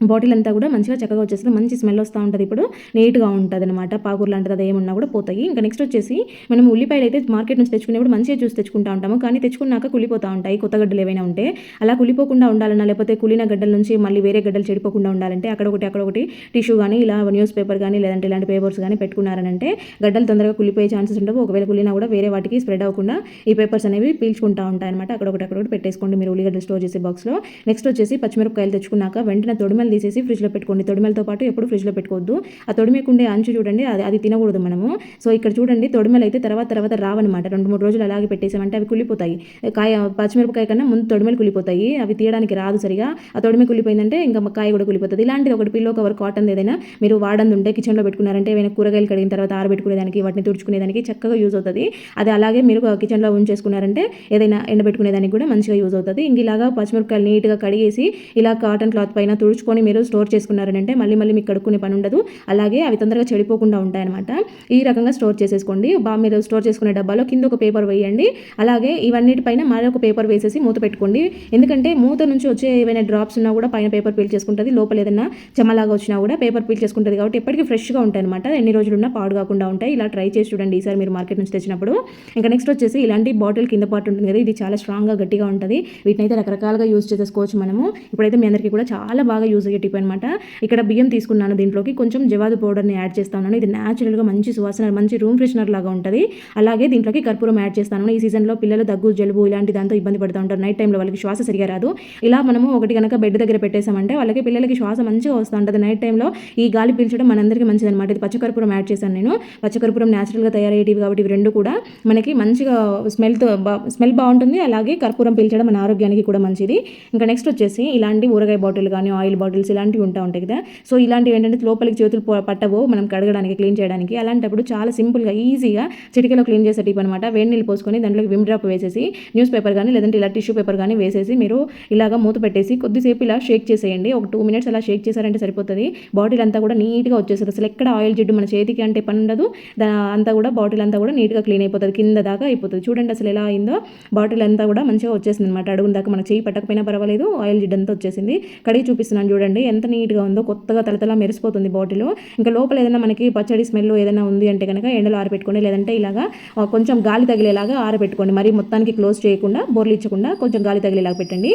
బాటిల్ అంతా కూడా మంచిగా చక్కగా వచ్చేస్తుంది. మంచి స్మెల్ వస్తూ ఉంటుంది ఇప్పుడు. నీట్గా ఉంటుంది అనమాట పాకూర లాంటిది అది ఏమున్నా కూడా పోతాయి. ఇంకా నెక్స్ట్ వచ్చేసి మనం ఉల్లిపాయలు అయితే మార్కెట్ నుంచి తెచ్చుకునేప్పుడు మంచిగా చూసి తెచ్చుకుంటా ఉంటాము. కానీ తెచ్చుకున్నాక కులిపోతూ ఉంటాయి. కొత్త గడ్డలు ఏవైనా ఉంటే. అలా కులిపోకుండా ఉండాలన్నా లేకపోతే కులిన గడ్డల నుంచి మళ్ళీ వేరే గడ్డలు చెడిపోకుండా ఉండాలంటే అక్కడ ఒకటి అక్కడ ఒకటి టిష్యూ కానీ ఇలా న్యూస్ పేపర్ కానీ లేదంటే ఇలాంటి పేపర్స్ కానీ పెట్టుకున్నారనంటే గడ్డలు తొందరగా కులిపోయే ఛాన్సెస్ ఉండవు. ఒకవేళ కులినా కూడా వేరే వాటికి స్ప్రెడ్ అవ్వకుండా ఈ పేపర్స్ అనేవి పీల్చుకుంటా ఉంటాయి అనమాట అక్కడ ఒకటి అక్కడ ఒకటి పెట్టేసుకోండి. మీరు ఉల్లిగడ్డలు స్టోర్ చేసే బాక్స్లో నెక్స్ట్ వచ్చేసి పచ్చిమిరపకాయలు తెచ్చుకున్నాక వెంటనే తొడిమలు తీసేసి ఫ్రిడ్జ్లో పెట్టుకోండి. తొడిమలతో పాటు ఎప్పుడు ఫ్రిడ్జ్లో పెట్టుకోవద్దు. ఆ తొడిమేకుండే అంచు చూడండి అది అది తినకూడదు మనము. సో ఇక్కడ చూడండి తొడిమలు అయితే తర్వాత తర్వాత రావన్నమాట. రెండు మూడు రోజులు అలాగే పెట్టేసామంటే అవి కులిపోతాయి కాయ పచ్చిమిరపకాయ కన్నా ముందు తొడిమలు కులిపోతాయి అవి తీయడానికి రాదు సరిగా. ఆ తొడిమే కుళ్ళిపోయిందంటే ఇంకా కాయ కూడా కులిపోతుంది ఇలాంటిది ఒకటి పిల్లో కవర్ కాటన్ ఏదైనా మీరు వాడంది ఉంటే కిచెన్లో పెట్టుకున్నారంటే ఏమైనా కూరగాయలు కడిగిన తర్వాత ఆరబెట్టుకునేదానికి వాటిని తుడుచుకునేదానికి చక్కగా యూజ్ అవుతుంది. అది అలాగే మీరు కిచెన్లో ఉంచేసుకున్నారంటే ఏదైనా ఎండబెట్టుకునేదానికి కూడా మంచిగా యూజ్ అవుతుంది. ఇంక ఇలాగా పచ్చిమిరపకాయలు నీట్గా కడిగేసి ఇలా కాటన్ క్లాత్ పైన తుడుచుకొని మీరు స్టోర్ చేసుకున్నారంటే మళ్ళీ మళ్ళీ మీకు కడుక్కునే పని ఉండదు. అలాగే అవి తొందరగా చెడిపోకుండా ఉంటాయన్నమాట. ఈ రకంగా స్టోర్ చేసేసుకోండి. బాగా మీరు స్టోర్ చేసుకునే డబ్బాలో కింద ఒక పేపర్ వేయండి. అలాగే ఇవన్నిటిపైన మరొక పేపర్ వేసేసి మూత పెట్టుకోండి. ఎందుకంటే మూత నుంచి వచ్చే ఏవైనా డ్రాప్స్ ఉన్నా కూడా పైన పేపర్ పీల్ చేసుకుంటుంది లోపల ఏదైనా చెమ్మలాగా వచ్చినా కూడా పేపర్ పీల్ చేసుకుంటుంది కాబట్టి ఎప్పటికీ ఫ్రెష్గా ఉంటాయి అనమాట ఎన్ని రోజులు ఉన్నా పాడు కాకుండా ఉంటాయి. ఇలా ట్రై చేసి చూడండి ఈసారి మీరు మార్కెట్ నుంచి తెచ్చినప్పుడు. ఇంకా నెక్స్ట్ వచ్చేసి ఇలాంటి బాటిల్ కింద పాటు ఉంటుంది కదా ఇది చాలా స్ట్రాంగ్గా గట్టిగా ఉంటుంది. వీటిని అయితే రకరకాలుగా యూజ్ చేసేసుకోవచ్చు మనము. ఇప్పుడైతే మీ అందరికీ కూడా చాలా బాగా యూజ్ అయ్యే టిప్ అనమాట ఇక్కడ బియ్యం తీసుకున్నాను దీంట్లోకి. కొంచెం జవాదు పౌడర్ని యాడ్ చేస్తాను. ఇది న్యాచురల్గా మంచి సువాసన మంచి రూమ్ ఫ్రెషనర్ లాగా ఉంటుంది. అలాగే దీంట్లోకి కర్పూరం యాడ్ చేస్తాను. ఈ సీజన్లో పిల్లలు దగ్గు జలుబు ఇలాంటి దాంతో ఇబ్బంది పడుతూ ఉంటారు. నైట్ టైంలో వాళ్ళకి శ్వాస సరిగా రాదు. ఇలా మనము ఒకటి కనుక బెడ్ దగ్గర పెట్టేసామంటే వాళ్ళకి పిల్లలకి శ్వాస మంచిగా వస్తూ ఉంటుంది. నైట్ టైంలో ఈ గాలి పీల్చడం మనందరికీ మంచిది అనమాట ఇది పచ్చకర్పూరం యాడ్ చేశాను నేను. పచ్చకర్పూరం న్యాచురల్గా తయారయ్యేటివి కాబట్టి ఇవి రెండు కూడా మనకి మంచిగా స్మెల్తో స్మెల్ బాగుంటుంది. అలాగే కర్పూరం పీల్చడం మన ఆరోగ్యానికి కూడా మంచిది. ఇంకా నెక్స్ట్ వచ్చేసి ఇలాంటి ఊరగాయ బాటిల్ కానీ ఆయిల్ బాటిల్ బాటిల్స్ ఇలాంటివి ఉంటా ఉంటాయి కదా. సో ఇలాంటివి ఏంటంటే లోపలికి చేతులు పట్టవో పట్టవు మనం కడగడానికి క్లీన్ చేయడానికి. అలాంటప్పుడు చాలా సింపుల్గా ఈజీగా చిటికలో క్లీన్ చేసే టిప్ అనమాట వేడి నీళ్ళు పోసుకొని దాంట్లోకి విమ్ డ్రాప్ వేసేసి న్యూస్ పేపర్ కానీ లేదంటే ఇలా టిష్యూ పేపర్ కానీ వేసేసి మీరు ఇలాగా మూత పెట్టేసి కొద్దిసేపు ఇలా షేక్ చేసేయండి. ఒక టూ మినిట్స్ అలా షేక్ చేశారంటే సరిపోతుంది. బాటిల్ అంతా కూడా నీట్గా వచ్చేస్తుంది. అసలు ఎక్కడ ఆయిల్ జిడ్డు మన చేతికి అంటే పని ఉండదు. దా అంతా కూడా బాటిల్ అంతా కూడా నీట్గా క్లీన్ అయిపోతుంది. కింద దాకా అయిపోతుంది. చూడండి అసలు ఎలా అయిందో. బాటిల్ అంతా కూడా మంచిగా వచ్చేసింది అనమాట అడుగున దాకా మనకు చేయి పట్టకపోయినా పర్వాలేదు. ఆయిల్ జిడ్డు అంతా వచ్చేసింది. కడిగి చూపిస్తున్నాను చూడండి. ఎంత నీట్గా ఉందో కొత్తగా తలతలా మెరిసిపోతుంది బాటిల్ ఇంకా లోపల ఏదైనా మనకి పచ్చడి స్మెల్ ఏదైనా ఉంది అంటే కనుక ఎండలో ఆరబెట్టుకోండి లేదంటే ఇలాగా కొంచెం గాలి తగిలేలాగా ఆరబెట్టుకోండి. మరి మొత్తానికి క్లోజ్ చేయకుండా బోర్లు ఇచ్చకుండా కొంచెం గాలి తగిలేలాగా పెట్టండి.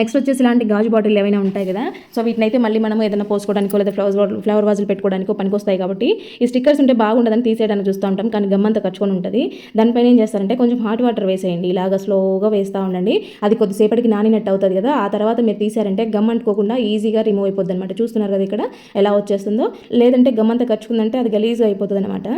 నెక్స్ట్ వచ్చేసి ఇలాంటి గాజు బాటిల్ ఏవైనా ఉంటాయి కదా సో వీటిని అయితే మళ్ళీ మనం ఏదైనా పోసుకోవడానికో లేదా ఫ్లవర్ ఫ్లవర్ వాజులు పెట్టుకోవడానికో పనికొస్తాయి కాబట్టి ఈ స్టిక్కర్స్ ఉంటే బాగుండదని తీసేయడానికి చూస్తూ ఉంటాం కానీ గమ్మంతా ఖర్చుకొని ఉంటుంది. దానిపైన ఏం చేస్తారంటే కొంచెం హాట్ వాటర్ వేసేయండి ఇలాగ స్లోగా వేస్తూ ఉండండి. అది కొద్దిసేపటికి నానినట్టు అవుతుంది కదా ఆ తర్వాత మీరు తీసారంటే గమ్ అంటుకోకుండా ఈజీగా రిమూవ్ అయిపోద్ది అనమాట చూస్తున్నారు కదా ఇక్కడ ఎలా వచ్చేస్తుందో? లేదంటే గమ్ అంతా ఖర్చుకుందంటే అది గలీజ్గా అయిపోతుంది అనమాట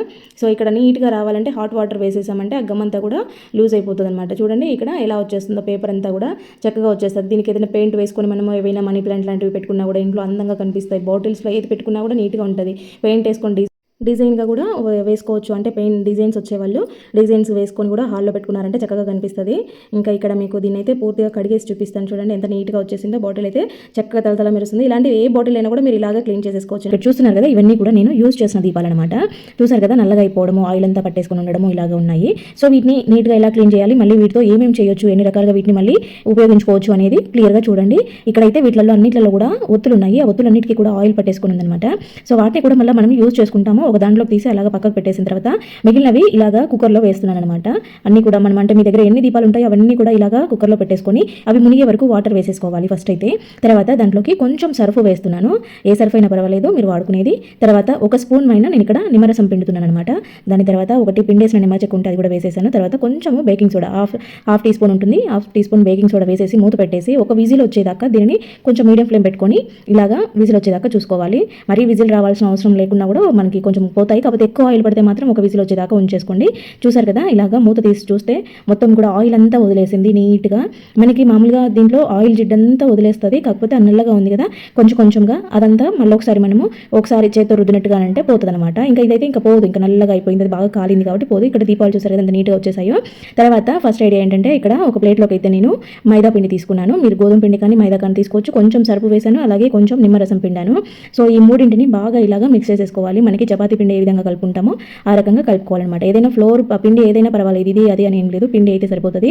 సో ఇక్కడ నీట్గా రావాలంటే హాట్ వాటర్ వేసేసామంటే ఆ గమ్ అంతా కూడా లూజ్ అయిపోతుంది అనమాట చూడండి ఇక్కడ ఎలా వచ్చేస్తుందో పేపర్ అంతా కూడా చక్కగా వచ్చేస్తుంది. దీనికి ఏదైనా పెయింట్ వేసుకొని మనం ఏవైనా మనీ ప్లాంట్ లాంటివి పెట్టుకున్నా కూడా ఇంట్లో అందంగా కనిపిస్తాయి. బాటిల్స్లో ఏది పెట్టుకున్నా కూడా నీట్గా ఉంటుంది. పెయింట్ వేసుకొని డిజైన్గా కూడా వేసుకోవచ్చు. అంటే పెయింట్ డిజైన్స్ వచ్చేవాళ్ళు డిజైన్స్ వేసుకొని కూడా హాల్లో పెట్టుకున్నారంటే చక్కగా కనిపిస్తుంది. ఇంకా ఇక్కడ మీకు దీన్ని అయితే పూర్తిగా కడిగేసి చూపిస్తాను చూడండి. ఎంత నీట్గా వచ్చేసిందో బాటిల్ అయితే చక్కగా తలతల మెరుస్తుంది. ఇలాంటి ఏ బాటిల్ అయినా కూడా మీరు ఇలాగా క్లీన్ చేసేసుకోవచ్చు. ఇక్కడ చూస్తున్నారు కదా ఇవన్నీ కూడా నేను యూజ్ చేసిన దీపాలన్నమాట. చూసారు కదా నల్లగా అయిపోవడము ఆయిల్ అంతా పట్టేసుకొని ఉండడము ఇలాగా ఉన్నాయి. సో వీటిని నీట్గా ఎలా క్లీన్ చేయాలి మళ్ళీ వీటితో ఏమేమి చేయొచ్చు ఎన్ని రకాలుగా వీటిని మళ్ళీ ఉపయోగించుకోవచ్చు అనేది క్లియర్గా చూడండి. ఇక్కడైతే వీటిలో అన్నింటిలో కూడా ఒత్తులు ఉన్నాయి. ఆ ఒత్తులన్నిటికీ కూడా ఆయిల్ పట్టేసుకుని ఉందన్నమాట. సో వాటిని కూడా మళ్ళీ మనం యూజ్ చేసుకుంటాము. ఒక దాంట్లో తీసి అలాగ పక్కకు పెట్టేసిన తర్వాత మిగిలినవి ఇలాగ కుక్కర్లో వేస్తున్నాను అనమాట అన్ని కూడా మనం అంటే మీ దగ్గర ఎన్ని దీపాలు ఉంటాయో అవన్నీ కూడా ఇలాగ కుక్కర్లో పెట్టేసుకొని అవి మునిగే వరకు వాటర్ వేసేసుకోవాలి ఫస్ట్ అయితే. తర్వాత దాంట్లోకి కొంచెం సర్ఫ్ వేస్తున్నాను. ఏ సర్ఫ్ అయినా పర్వాలేదు మీరు వాడుకునేది. తర్వాత ఒక స్పూన్ అయినా నేను ఇక్కడ నిమ్మరసం పిండుతున్నాను అనమాట దాని తర్వాత ఒకటి పిండేసిన నిమ్మ చెక్క ఉంటే అది కూడా వేసేసాను. తర్వాత కొంచెము baking soda half half teaspoon ఉంటుంది. Half teaspoon baking soda వేసేసి మూత పెట్టేసి ఒక విజిల్ వచ్చేదాకా దీనిని కొంచెం మీడియం ఫ్లేమ్ పెట్టుకొని ఇలాగా విజిల్ వచ్చేదాకా చూసుకోవాలి. మరీ విజిల్ రావాల్సిన అవసరం లేకుండా కూడా మనకి కొంచెం కొంచెం పోతాయి. కాకపోతే ఎక్కువ ఆయిల్ పడితే మాత్రం ఒక విజిల్ వచ్చేదాకా ఉంచేసుకోండి. చూసారు కదా ఇలాగా మూత తీసి చూస్తే మొత్తం కూడా ఆయిల్ అంతా వదిలేసింది నీట్గా. మనకి మామూలుగా దీంట్లో ఆయిల్ జిడ్డంతా వదిలేస్తుంది. కాకపోతే అన్నల్లగా నల్లగా ఉంది కదా కొంచెం కొంచెంగా అదంతా మళ్ళీ ఒకసారి మనము ఒకసారి చేతితో రుద్దినట్టుగా అంటే పోతుంది అనమాట ఇంకా ఇదైతే ఇంకా పోదు. ఇంకా నల్లగా అయిపోయింది. అది బాగా కాలింది కాబట్టి పోదు. ఇక్కడ దీపాలు చూసారు కదా అంత నీట్గా వచ్చేసాయో. తర్వాత ఫస్ట్ ఐడియా ఏంటంటే ఇక్కడ ఒక ప్లేట్లోకి అయితే నేను మైదా పిండి తీసుకున్నాను. మీరు గోధుమ పిండి కానీ మైదా కానీ తీసుకోవచ్చు. కొంచెం సరుపు వేసాను. అలాగే కొంచెం నిమ్మరసం పిండాను. సో ఈ మూడింటిని బాగా ఇలాగా మిక్స్ చేసేసుకోవాలి. మనకి చపాతీ పిండి ఏ విధంగా కలుపుకుంటామో ఆ రకంగా కలుపుకోవాలన్నమాట. ఏదైనా ఫ్లోర్ పిండి ఏదైనా పర్వాలేదు ఇది అది అని ఏం లేదు. పిండి అయితే సరిపోతుంది.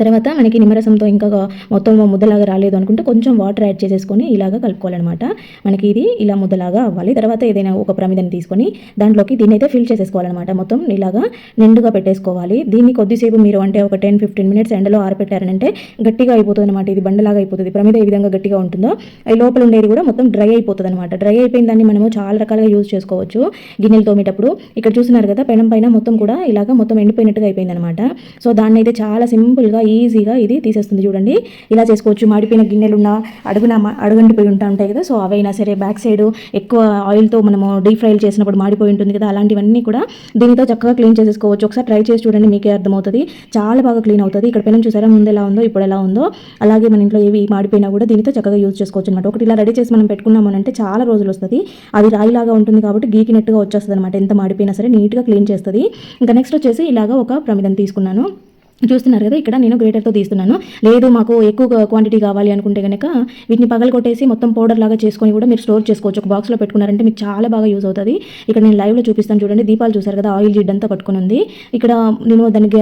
తర్వాత మనకి నిమ్మరసంతో ఇంకా మొత్తం ముద్దలాగా రాలేదు అనుకుంటే కొంచెం వాటర్ యాడ్ చేసేసుకొని ఇలాగా కలుపుకోవాలన్నమాట. మనకి ఇది ఇలా ముద్దలాగా అవ్వాలి. తర్వాత ఏదైనా ఒక ప్రమిదని తీసుకొని దాంట్లోకి దీన్ని అయితే ఫిల్ చేసేసుకోవాలన్నమాట. మొత్తం ఇలాగా నిండుగా పెట్టేసుకోవాలి. దీన్ని కొద్దిసేపు మీరు అంటే ఒక టెన్ ఫిఫ్టీన్ మినిట్స్ ఎండలో ఆరపెట్టారంటే గట్టిగా అయిపోతుంది అనమాట ఇది బండలాగా అయిపోతుంది. ప్రమిద ఏ విధంగా గట్టిగా ఉంటుందో ఈ లోపల ఉండేది కూడా మొత్తం డ్రై అయిపోతుంది అనమాట డ్రై అయిపోయిన దాన్ని మనము చాలా రకాలుగా యూజ్ చేసుకోవచ్చు. గిన్నెలు తోమేటప్పుడు ఇక్కడ చూస్తున్నారు కదా పెనం పైన మొత్తం కూడా ఇలాగా మొత్తం ఎండిపోయినట్టుగా అయిపోయింది అనమాట సో దాన్ని అయితే చాలా సింపుల్గా ఈజీగా ఇది తీసేస్తుంది చూడండి. ఇలా చేసుకోవచ్చు. మాడిపోయిన గిన్నెలు ఉన్న అడుగున మ- అడుగంటిపోయి ఉంటా ఉంటాయి కదా. సో అవైనా సరే బ్యాక్ సైడ్ ఎక్కువ ఆయిల్తో మనము డీప్ ఫ్రైలు చేసినప్పుడు మాడిపోయి ఉంటుంది కదా. అలాంటివన్నీ కూడా దీనితో చక్కగా క్లీన్ చేసేసుకోవచ్చు. ఒకసారి ట్రై చేసి చూడండి మీకే అర్థమవుతుంది. చాలా బాగా క్లీన్ అవుతుంది. ఇక్కడ పైన చూసారా? ముందు ఎలా ఉందో ఇప్పుడు ఎలా ఉందో. అలాగే మన ఇంట్లో ఏవి మాడిపోయినా కూడా దీనితో చక్కగా యూజ్ చేసుకోవచ్చు అనమాట ఒకటి ఇలా రెడీ చేసి మనం పెట్టుకున్నాము అంటే చాలా రోజులు వస్తుంది. అది రాయిలాగా ఉంటుంది కాబట్టి గీకినట్టుగా వచ్చేస్తుంది అనమాట ఎంత మాడిపోయినా సరే నీట్గా క్లీన్ చేస్తుంది. ఇంకా నెక్స్ట్ వచ్చేసి ఇలాగా ఒక ప్రమిదం తీసుకున్నాను. చూస్తున్నారు కదా ఇక్కడ నేను గ్రేటర్తో తీస్తున్నాను. లేదు మాకు ఎక్కువ క్వాంటిటీ కావాలి అనుకుంటే కనుక వీటిని పగలు కొట్టేసి మొత్తం పౌడర్ లాగా చేసుకొని కూడా మీరు స్టోర్ చేసుకోవచ్చు. ఒక బాక్స్లో పెట్టుకున్నారంటే మీకు చాలా బాగా యూజ్ అవుతుంది. ఇక్కడ నేను లైవ్లో చూపిస్తాను చూడండి. దీపాలు చూసారు కదా ఆయిల్ జిడ్ అంతా పట్టుకొని ఉంది. ఇక్కడ నేను దానికి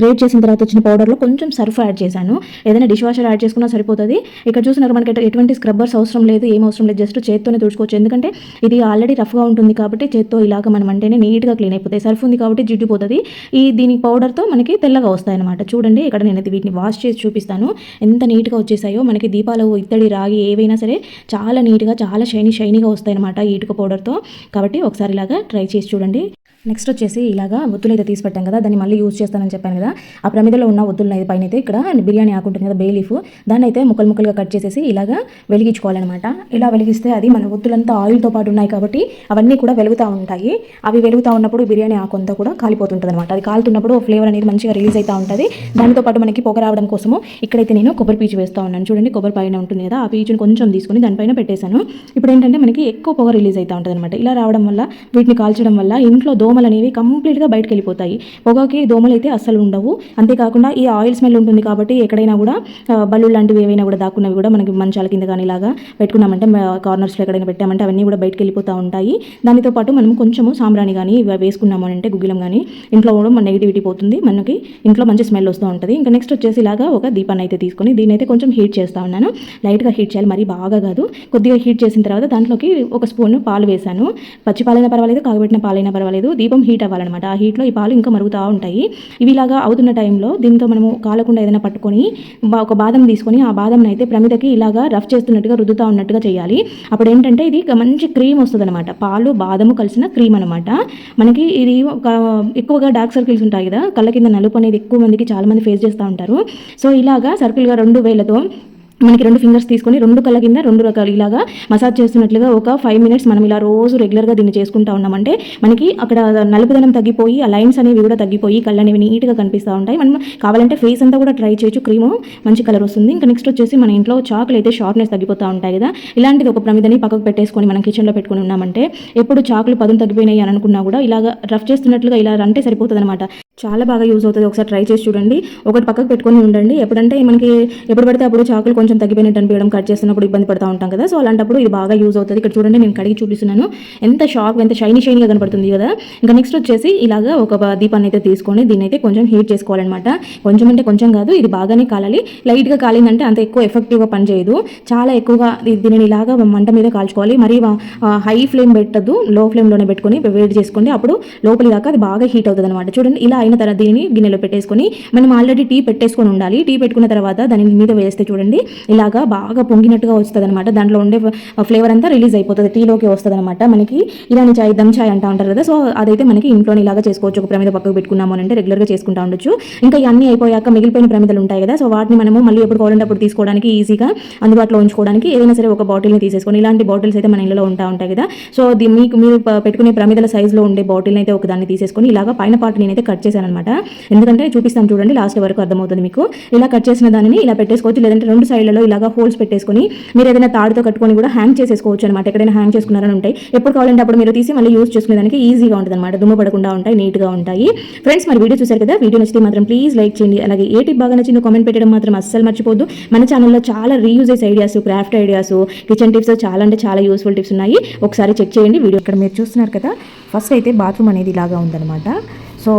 గ్రేట్ చేసిన తర్వాత వచ్చిన పౌడర్లో కొంచెం సర్ఫ్ యాడ్ చేశాను. ఏదైనా డిష్ వాషర్ యాడ్ చేసుకున్నా సరిపోతుంది. ఇక్కడ చూసినారు మనకి ఎటువంటి స్క్రబ్బర్స్ అవసరం లేదు ఏం అవసరం లేదు. జస్ట్ చేత్తోనే తుడుచుకోవచ్చు. ఎందుకంటే ఇది ఆల్రెడీ రఫ్గా ఉంటుంది కాబట్టి చేత్తో ఇలాగ మనం అంటేనే నీట్గా క్లీన్ అయిపోతాయి. సర్ఫ్ ఉంది కాబట్టి జిడ్డుపోతుంది ఈ దీని పౌడర్తో మనకి తెల్లగా వస్తుంది. అనమాట చూడండి ఇక్కడ నేను వీటిని వాష్ చేసి చూపిస్తాను. ఎంత నీట్గా వచ్చేసాయో. మనకి దీపాలు ఇత్తడి రాగి ఏవైనా సరే చాలా నీట్గా చాలా షైనీ షైనీగా వస్తాయి అనమాట ఈ పౌడర్తో కాబట్టి ఒకసారి ఇలాగా ట్రై చేసి చూడండి. నెక్స్ట్ వచ్చేసి ఇలాగా ఒత్తులు అయితే తీసి పెట్టాం కదా దాన్ని మళ్ళీ యూజ్ చేస్తానని చెప్పాను కదా. ఆ ప్రమిదలో ఉన్న ఒత్తులు అయితే పైన అయితే ఇక్కడ బిర్యానీ ఆకు ఉంటుంది కదా బే లీఫ్. దాన్ని అయితే ముక్కలు ముక్కలుగా కట్ చేసేసి ఇలాగా వెలిగించుకోవాలన్నమాట. ఇలా వెలిగిస్తే అది మన ఒత్తులంతా ఆయిల్తో పాటు ఉన్నాయి కాబట్టి అవన్నీ కూడా వెలుగుతూ ఉంటాయి. అవి వెలుగుతూ ఉన్నప్పుడు బిర్యానీ ఆకు అంతా కూడా కాలిపోతుంటుంది అనమాట అది కాలుతున్నప్పుడు ఫ్లేవర్ అనేది మంచిగా రిలీజ్ అవుతూ ఉంటుంది. దానితో పాటు మనకి పొగ రావడం కోసము ఇక్కడైతే నేను కొబ్బరి పీచు వేస్తూ ఉన్నాను. చూడండి కొబ్బరి పైన ఉంటుంది కదా ఆ పీచుని కొంచెం తీసుకుని దానిపైన పెట్టేశాను. ఇప్పుడు ఏంటంటే మనకి ఎక్కువ పొగ రిలీజ్ అవుతూ ఉంటుంది అనమాట ఇలా రావడం వల్ల వీటిని కాల్చడం వల్ల ఇంట్లో దోమ దోమలు అనేవి కంప్లీట్గా బయటకు వెళ్ళిపోతాయి పొగకి దోమలు అయితే అస్సలు ఉండవు. అంతేకాకుండా ఈ ఆయిల్ స్మెల్ ఉంటుంది కాబట్టి ఎక్కడైనా కూడా బల్లు లాంటివి ఏవైనా కూడా దాక్కున్నవి కూడా మనకి మంచాల కింద కానీ ఇలాగా పెట్టుకున్నామంటే కార్నర్స్లో ఎక్కడైనా పెట్టామంటే అవన్నీ కూడా బయటకు వెళ్ళిపోతూ ఉంటాయి. దానితో పాటు మనం కొంచెము సాంబ్రాణి కానీ వేసుకున్నాము అంటే గుగ్గిలం కానీ ఇంట్లో కూడా మన నెగిటివిటీ పోతుంది. మనకి ఇంట్లో మంచి స్మెల్ వస్తూ ఉంటుంది. ఇంకా నెక్స్ట్ వచ్చేసి ఇలాగా ఒక దీపాన్ని అయితే తీసుకొని దీని అయితే కొంచెం హీట్ చేస్తూ ఉన్నాను. లైట్గా హీట్ చేయాలి. మరీ బాగా కాదు. కొద్దిగా హీట్ చేసిన తర్వాత దాంట్లోకి ఒక స్పూన్ పాలు వేశాను. పచ్చి పాలైనా పర్వాలేదు. కాగబెట్టిన పాలైనా పర్వాలేదు. దీపం హీట్ అవ్వాలన్నమాట. ఆ హీట్లో ఈ పాలు ఇంకా మరుగుతూ ఉంటాయి. ఇవి ఇలాగా అవుతున్న టైంలో దీంతో మనము కాలకుండా ఏదైనా పట్టుకొని బా- ఒక బాదం తీసుకొని ఆ బాదంని అయితే ప్రమిదకి ఇలాగా రఫ్ చేస్తున్నట్టుగా రుద్దుతా ఉన్నట్టుగా చేయాలి. అప్పుడు ఏంటంటే ఇది మంచి క్రీమ్ వస్తుంది అనమాట పాలు బాదము కలిసిన క్రీమ్ అనమాట మనకి ఇది ఒక ఎక్కువగా డార్క్ సర్కిల్స్ ఉంటాయి కదా. కళ్ళ కింద నలుపు అనేది ఎక్కువ మందికి చాలా మంది ఫేస్ చేస్తూ ఉంటారు. సో ఇలాగా సర్కిల్గా రెండు వేలతో మనకి రెండు ఫింగర్స్ తీసుకొని రెండు కళ్ళ కింద రెండు రకాలు ఇలాగా మసాజ్ చేస్తున్నట్లుగా ఒక ఫైవ్ మినిట్స్ మనం ఇలా రోజు రెగ్యులర్గా దీన్ని చేసుకుంటా ఉన్నామంటే మనకి అక్కడ నలుపుదనం తగ్గిపోయి ఆ లైన్స్ అనేవి కూడా తగ్గిపోయి కళ్ళు అనేవి నీట్గా కనిపిస్తూ ఉంటాయి. మనం కావాలంటే ఫేస్ అంతా కూడా ట్రై చేయొచ్చు. క్రీమ్ మంచి కలర్ వస్తుంది. ఇంకా నెక్స్ట్ వచ్చేసి మన ఇంట్లో చాకులు అయితే షార్ప్నెస్ తగ్గిపోతూ ఉంటాయి కదా. ఇలాంటిది ఒక ప్రమిదని పక్కకు పెట్టేసుకొని మనం కిచెన్లో పెట్టుకొని ఉన్నామంటే ఎప్పుడు చాకులు పదును తగ్గిపోయినాయి అని అనుకున్నా కూడా ఇలాగ రఫ్ చేస్తున్నట్లుగా ఇలా అంటే సరిపోతుంది అనమాట చాలా బాగా యూజ్ అవుతుంది. ఒకసారి ట్రై చేసి చూడండి. ఒకటి పక్కకు పెట్టుకొని ఉండండి. ఎప్పుడంటే మనకి ఎప్పుడు పడితే అప్పుడు చాకులు కొంచెం తగ్గిపోయినట్టు అనిపించడం కట్ చేస్తున్నప్పుడు ఇబ్బంది పడుతూ ఉంటాం కదా. సో అలాంటప్పుడు ఇది బాగా యూజ్ అవుతుంది. ఇక్కడ చూడండి నేను కడిగి చూపిస్తున్నాను. ఎంత షార్ప్ ఎంత షైనీ షైనీగా కనపడుతుంది కదా. ఇంకా నెక్స్ట్ వచ్చేసి ఇలాగా ఒక దీపాన్ని అయితే తీసుకొని దీన్ని అయితే కొంచెం హీట్ చేసుకోవాలన్నమాట. కొంచెం అంటే కొంచెం కాదు ఇది బాగానే కాలాలి. లైట్గా కాలిందంటే అంత ఎక్కువ ఎఫెక్టివ్గా పనిచేయదు. చాలా ఎక్కువగా దీనిని ఇలాగా మంట మీద కాల్చుకోవాలి. మరి హై ఫ్లేమ్ పెట్టద్దు. లో ఫ్లేమ్లోనే పెట్టుకొని వేడి చేసుకోండి అప్పుడు లోపలి దాకా అది బాగా హీట్ అవుతుంది అనమాట చూడండి ఇలా అయిన తర్వాత దీనిని గిన్నెలో పెట్టేసుకొని మనం ఆల్రెడీ టీ పెట్టేసుకొని ఉండాలి. టీ పెట్టుకున్న తర్వాత దాని మీద వేస్తే చూడండి ఇలాగా బాగా పొంగినట్టుగా వస్తుంది అనమాట దాంట్లో ఉండే ఫ్లేవర్ అంతా రిలీజ్ అయిపోతుంది. టీలోకి వస్తుంది అనమాట మనకి. ఇలాని చాయ్ దమ్ చాయ్ అంటూ ఉంటారు కదా. సో అదైతే మనకి ఇంట్లోనే ఇలాగా చేసుకోవచ్చు. ఒక ప్రమిద పక్కకు పెట్టుకున్నాము అని అంటే రెగ్యులర్గా చేసుకుంటా ఉండొచ్చు. ఇంకా ఇవన్నీ అయిపోయాక మిగిలిపోయిన ప్రమిదలు ఉంటాయి కదా. సో వాటిని మనము మళ్ళీ ఎప్పుడు కావాలంటే అప్పుడు తీసుకోవడానికి ఈజీగా అందుబాటులో ఉంచుకోవడానికి ఏదైనా సరే ఒక బాటిల్ని తీసేసుకొని ఇలాంటి బాటిల్స్ అయితే మన ఇంట్లో ఉంటా ఉంటాయి కదా. సో మీకు మీరు పెట్టుకునే ప్రమిదల సైజులో ఉండే బాటిల్ని అయితే ఒక దాన్ని తీసేసుకొని ఇలాగా పైన పాటు నేనైతే కట్ చేశాను అనమాట ఎందుకంటే చూపిస్తాను చూడండి లాస్ట్ వరకు అర్థమవుతుంది మీకు. ఇలా కట్ చేసిన దానిని ఇలా పెట్టేసుకోవచ్చు. లేదంటే రెండు సైడ్లలో ఇలాగా హోల్స్ పెట్టేసుకొని మీరు ఏదైనా తాడుతో కట్టుకొని కూడా హ్యాంగ్ చేసేసుకోవచ్చు అనమాట ఎక్కడైనా హ్యాంగ్ చేసుకున్నారని ఉంటాయి ఎప్పుడు కావాలంటే అప్పుడు మీరు తీసి మళ్ళీ యూస్ చేసుకునేదానికి ఈజీగా ఉంటుంది అనమాట దుమ్ము పడకుండా ఉంటాయి నీట్గా ఉంటాయి. ఫ్రెండ్స్ మరి వీడియో చూసారు కదా? వీడియో నచ్చితే మాత్రం ప్లీజ్ లైక్ చేయండి. అలాగే ఏ టిప్ బాగా నచ్చిందో కామెంట్ పెట్టడం మాత్రం అస్సలు మర్చిపోద్దు మన ఛానల్లో చాలా reuses ideas craft ideas kitchen tips చాలా అంటే చాలా యూస్ఫుల్ టిప్స్ ఉన్నాయి. ఒకసారి చెక్ చేయండి. వీడియో ఇక్కడ మీరు చూస్తున్నారు కదా? ఫస్ట్ అయితే బాత్రూమ్ అనేది ఇలాగా ఉందన్నమాట. సో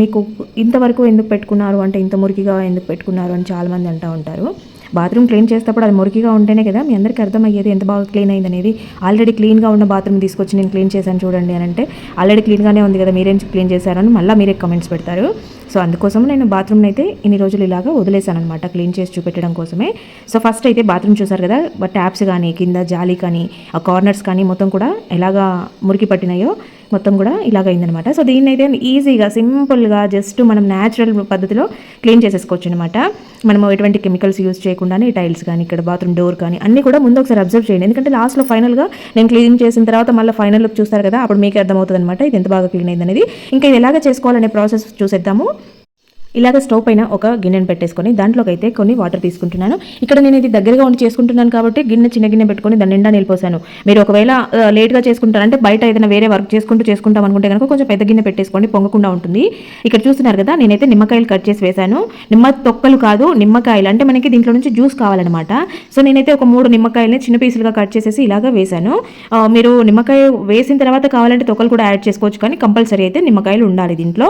మీకు ఇంతవరకు ఎందుకు పెట్టుకున్నారు? అంటే ఇంత మురికిగా ఎందుకు పెట్టుకున్నారు? అని చాలామంది అంటూ ఉంటారు. బాత్రూమ్ క్లీన్ చేసేటప్పుడు అది మురికిగా ఉంటేనే కదా మీ అందరికీ అర్థమయ్యేది ఎంత బాగా క్లీన్ అయింది అనేది. ఆల్రెడీ క్లీన్గా ఉన్న బాత్రూమ్ తీసుకొచ్చి నేను క్లీన్ చేశాను చూడండి అని అంటే ఆల్రెడీ క్లీన్గానే ఉంది కదా మీరేం క్లీన్ చేశారని మళ్ళీ మీరే కమెంట్స్ పెడతారు. సో అందుకోసం నేను బాత్రూమ్ని అయితే ఇన్ని రోజులు ఇలాగా వదిలేశాను అనమాట క్లీన్ చేసి చూపెట్టడం కోసమే. సో ఫస్ట్ అయితే బాత్రూమ్ చూసారు కదా ట్యాప్స్ కానీ కింద జాలి కానీ ఆ కార్నర్స్ కానీ మొత్తం కూడా ఎలాగా మురికి పట్టినాయో మొత్తం కూడా ఇలాగ సో దీన్ని అయితే ఈజీగా సింపుల్గా జస్ట్ మనం న్యాచురల్ పద్ధతిలో క్లీన్ చేసేసుకోవచ్చు అనమాట మనము ఎటువంటి కెమికల్స్ యూజ్ చేయకుండానే టైల్స్ కానీ ఇక్కడ బాత్రూమ్ డోర్ కానీ అన్నీ కూడా ముందు ఒకసారి అబ్జర్వ్ చేయండి. ఎందుకంటే లాస్ట్లో ఫైనల్గా నేను క్లీన్ చేసిన తర్వాత మళ్ళీ ఫైనల్ లుక్ చూస్తారు కదా అప్పుడు మీకు అర్థమవుతుంది అనమాట ఇది ఎంత బాగా క్లీన్ అయింది అనేది ఇంకా ఇది ఎలాగ చేసుకోవాలనే ప్రాసెస్ చూసేద్దాము. ఇలాగ స్టవ్ పైన ఒక గిన్నెను పెట్టేసుకొని దాంట్లోకి అయితే కొన్ని వాటర్ తీసుకుంటున్నాను. ఇక్కడ నేను ఇది దగ్గరగా ఉండి చేసుకుంటున్నాను కాబట్టి గిన్నె చిన్న గిన్నె పెట్టుకొని దాని నిండా నిలిపోసాను. మీరు ఒకవేళ లేట్గా చేసుకుంటారంటే బయట ఏదైనా వేరే వర్క్ చేసుకుంటూ చేసుకుంటాం అనుకుంటే కనుక కొంచెం పెద్ద గిన్నె పెట్టేసుకోండి పొంగకుండా ఉంటుంది. ఇక్కడ చూస్తున్నారు కదా నేనైతే నిమ్మకాయలు కట్ చేసి వేశాను. నిమ్మ తొక్కలు కాదు నిమ్మకాయలు. అంటే మనకి దీంట్లో నుంచి జ్యూస్ కావాలన్నమాట. సో నేనైతే ఒక మూడు నిమ్మకాయలని చిన్న పీసులుగా కట్ చేసేసి ఇలాగా వేశాను. మీరు నిమ్మకాయ వేసిన తర్వాత కావాలంటే తొక్కలు కూడా యాడ్ చేసుకోవచ్చు కానీ కంపల్సరీ అయితే నిమ్మకాయలు ఉండాలి దీంట్లో.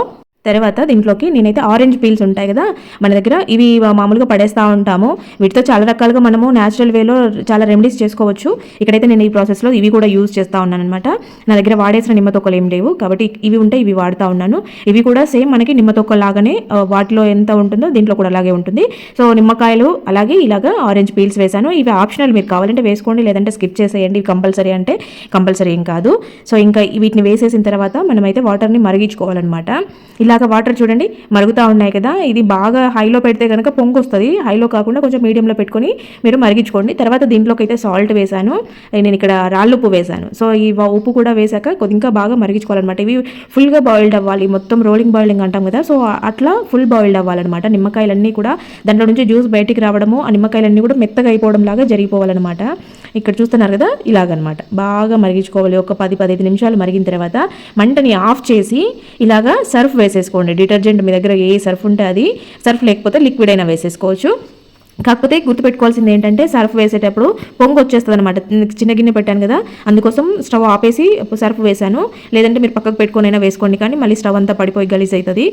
తర్వాత దీంట్లోకి నేనైతే ఆరెంజ్ పీల్స్ ఉంటాయి కదా మన దగ్గర ఇవి మామూలుగా పడేస్తూ ఉంటాము. వీటితో చాలా రకాలుగా మనము న్యాచురల్ వేలో చాలా రెమెడీస్ చేసుకోవచ్చు. ఇక్కడైతే నేను ఈ ప్రాసెస్లో ఇవి కూడా యూజ్ చేస్తూ ఉన్నాను అనమాట నా దగ్గర వాడేసిన నిమ్మ తొక్కలు ఏం లేవు. కాబట్టి ఇవి ఉంటే ఇవి వాడుతూ ఉన్నాను. ఇవి కూడా సేమ్ మనకి నిమ్మ లాగానే వాటిలో ఎంత ఉంటుందో దీంట్లో కూడా అలాగే ఉంటుంది. సో నిమ్మకాయలు అలాగే ఇలాగ ఆరెంజ్ పీల్స్ వేశాను. ఇవి ఆప్షనల్ మీరు కావాలంటే వేసుకోండి లేదంటే స్కిప్ చేసేయండి. ఇవి కంపల్సరీ అంటే కంపల్సరీ ఏం కాదు. సో ఇంకా వీటిని వేసేసిన తర్వాత మనమైతే వాటర్ని మరిగించుకోవాలన్నమాట. ఇలా ఇందాక వాటర్ చూడండి మరుగుతూ ఉన్నాయి కదా. ఇది బాగా హైలో పెడితే కనుక పొంగు వస్తుంది హైలో కాకుండా కొంచెం మీడియంలో పెట్టుకొని మీరు మరిగించుకోండి. తర్వాత దీంట్లోకి అయితే సాల్ట్ వేశాను నేను ఇక్కడ రాళ్ళుప్పు వేశాను సో ఈ ఉప్పు కూడా వేశాక కొద్ది ఇంకా బాగా మరిగించుకోవాలన్నమాట. ఇవి ఫుల్గా బాయిల్డ్ అవ్వాలి. మొత్తం రోలింగ్ బాయిలింగ్ అంటాం కదా. సో అట్లా ఫుల్ బాయిల్డ్ అవ్వాలన్నమాట. నిమ్మకాయలన్నీ కూడా దాంట్లో నుంచి జ్యూస్ బయటికి రావడము ఆ నిమ్మకాయలన్నీ కూడా మెత్తగా అయిపోవడం లాగా జరిగిపోవాలన్నమాట. ఇక్కడ చూస్తున్నారు కదా ఇలాగనమాట. బాగా మరిగించుకోవాలి. ఒక పది పదిహేను నిమిషాలు మరిగిన తర్వాత మంటని ఆఫ్ చేసి ఇలాగా సర్ఫ్ వేసేసుకోండి. డిటర్జెంట్ మీ దగ్గర ఏ సర్ఫ్ ఉంటే అది సర్ఫ్ లేకపోతే లిక్విడ్ అయినా వేసేసుకోవచ్చు. కాకపోతే గుర్తుపెట్టుకోవాల్సింది ఏంటంటే సర్ఫ్ వేసేటప్పుడు పొంగు వచ్చేస్తుంది అనమాట చిన్న గిన్నె పెట్టాను కదా అందుకోసం స్టవ్ ఆపేసి సర్ఫ్ వేశాను. లేదంటే మీరు పక్కకు పెట్టుకునైనా వేసుకోండి కానీ మళ్ళీ స్టవ్ అంతా పడిపోయి గలీజ్ అవుతుంది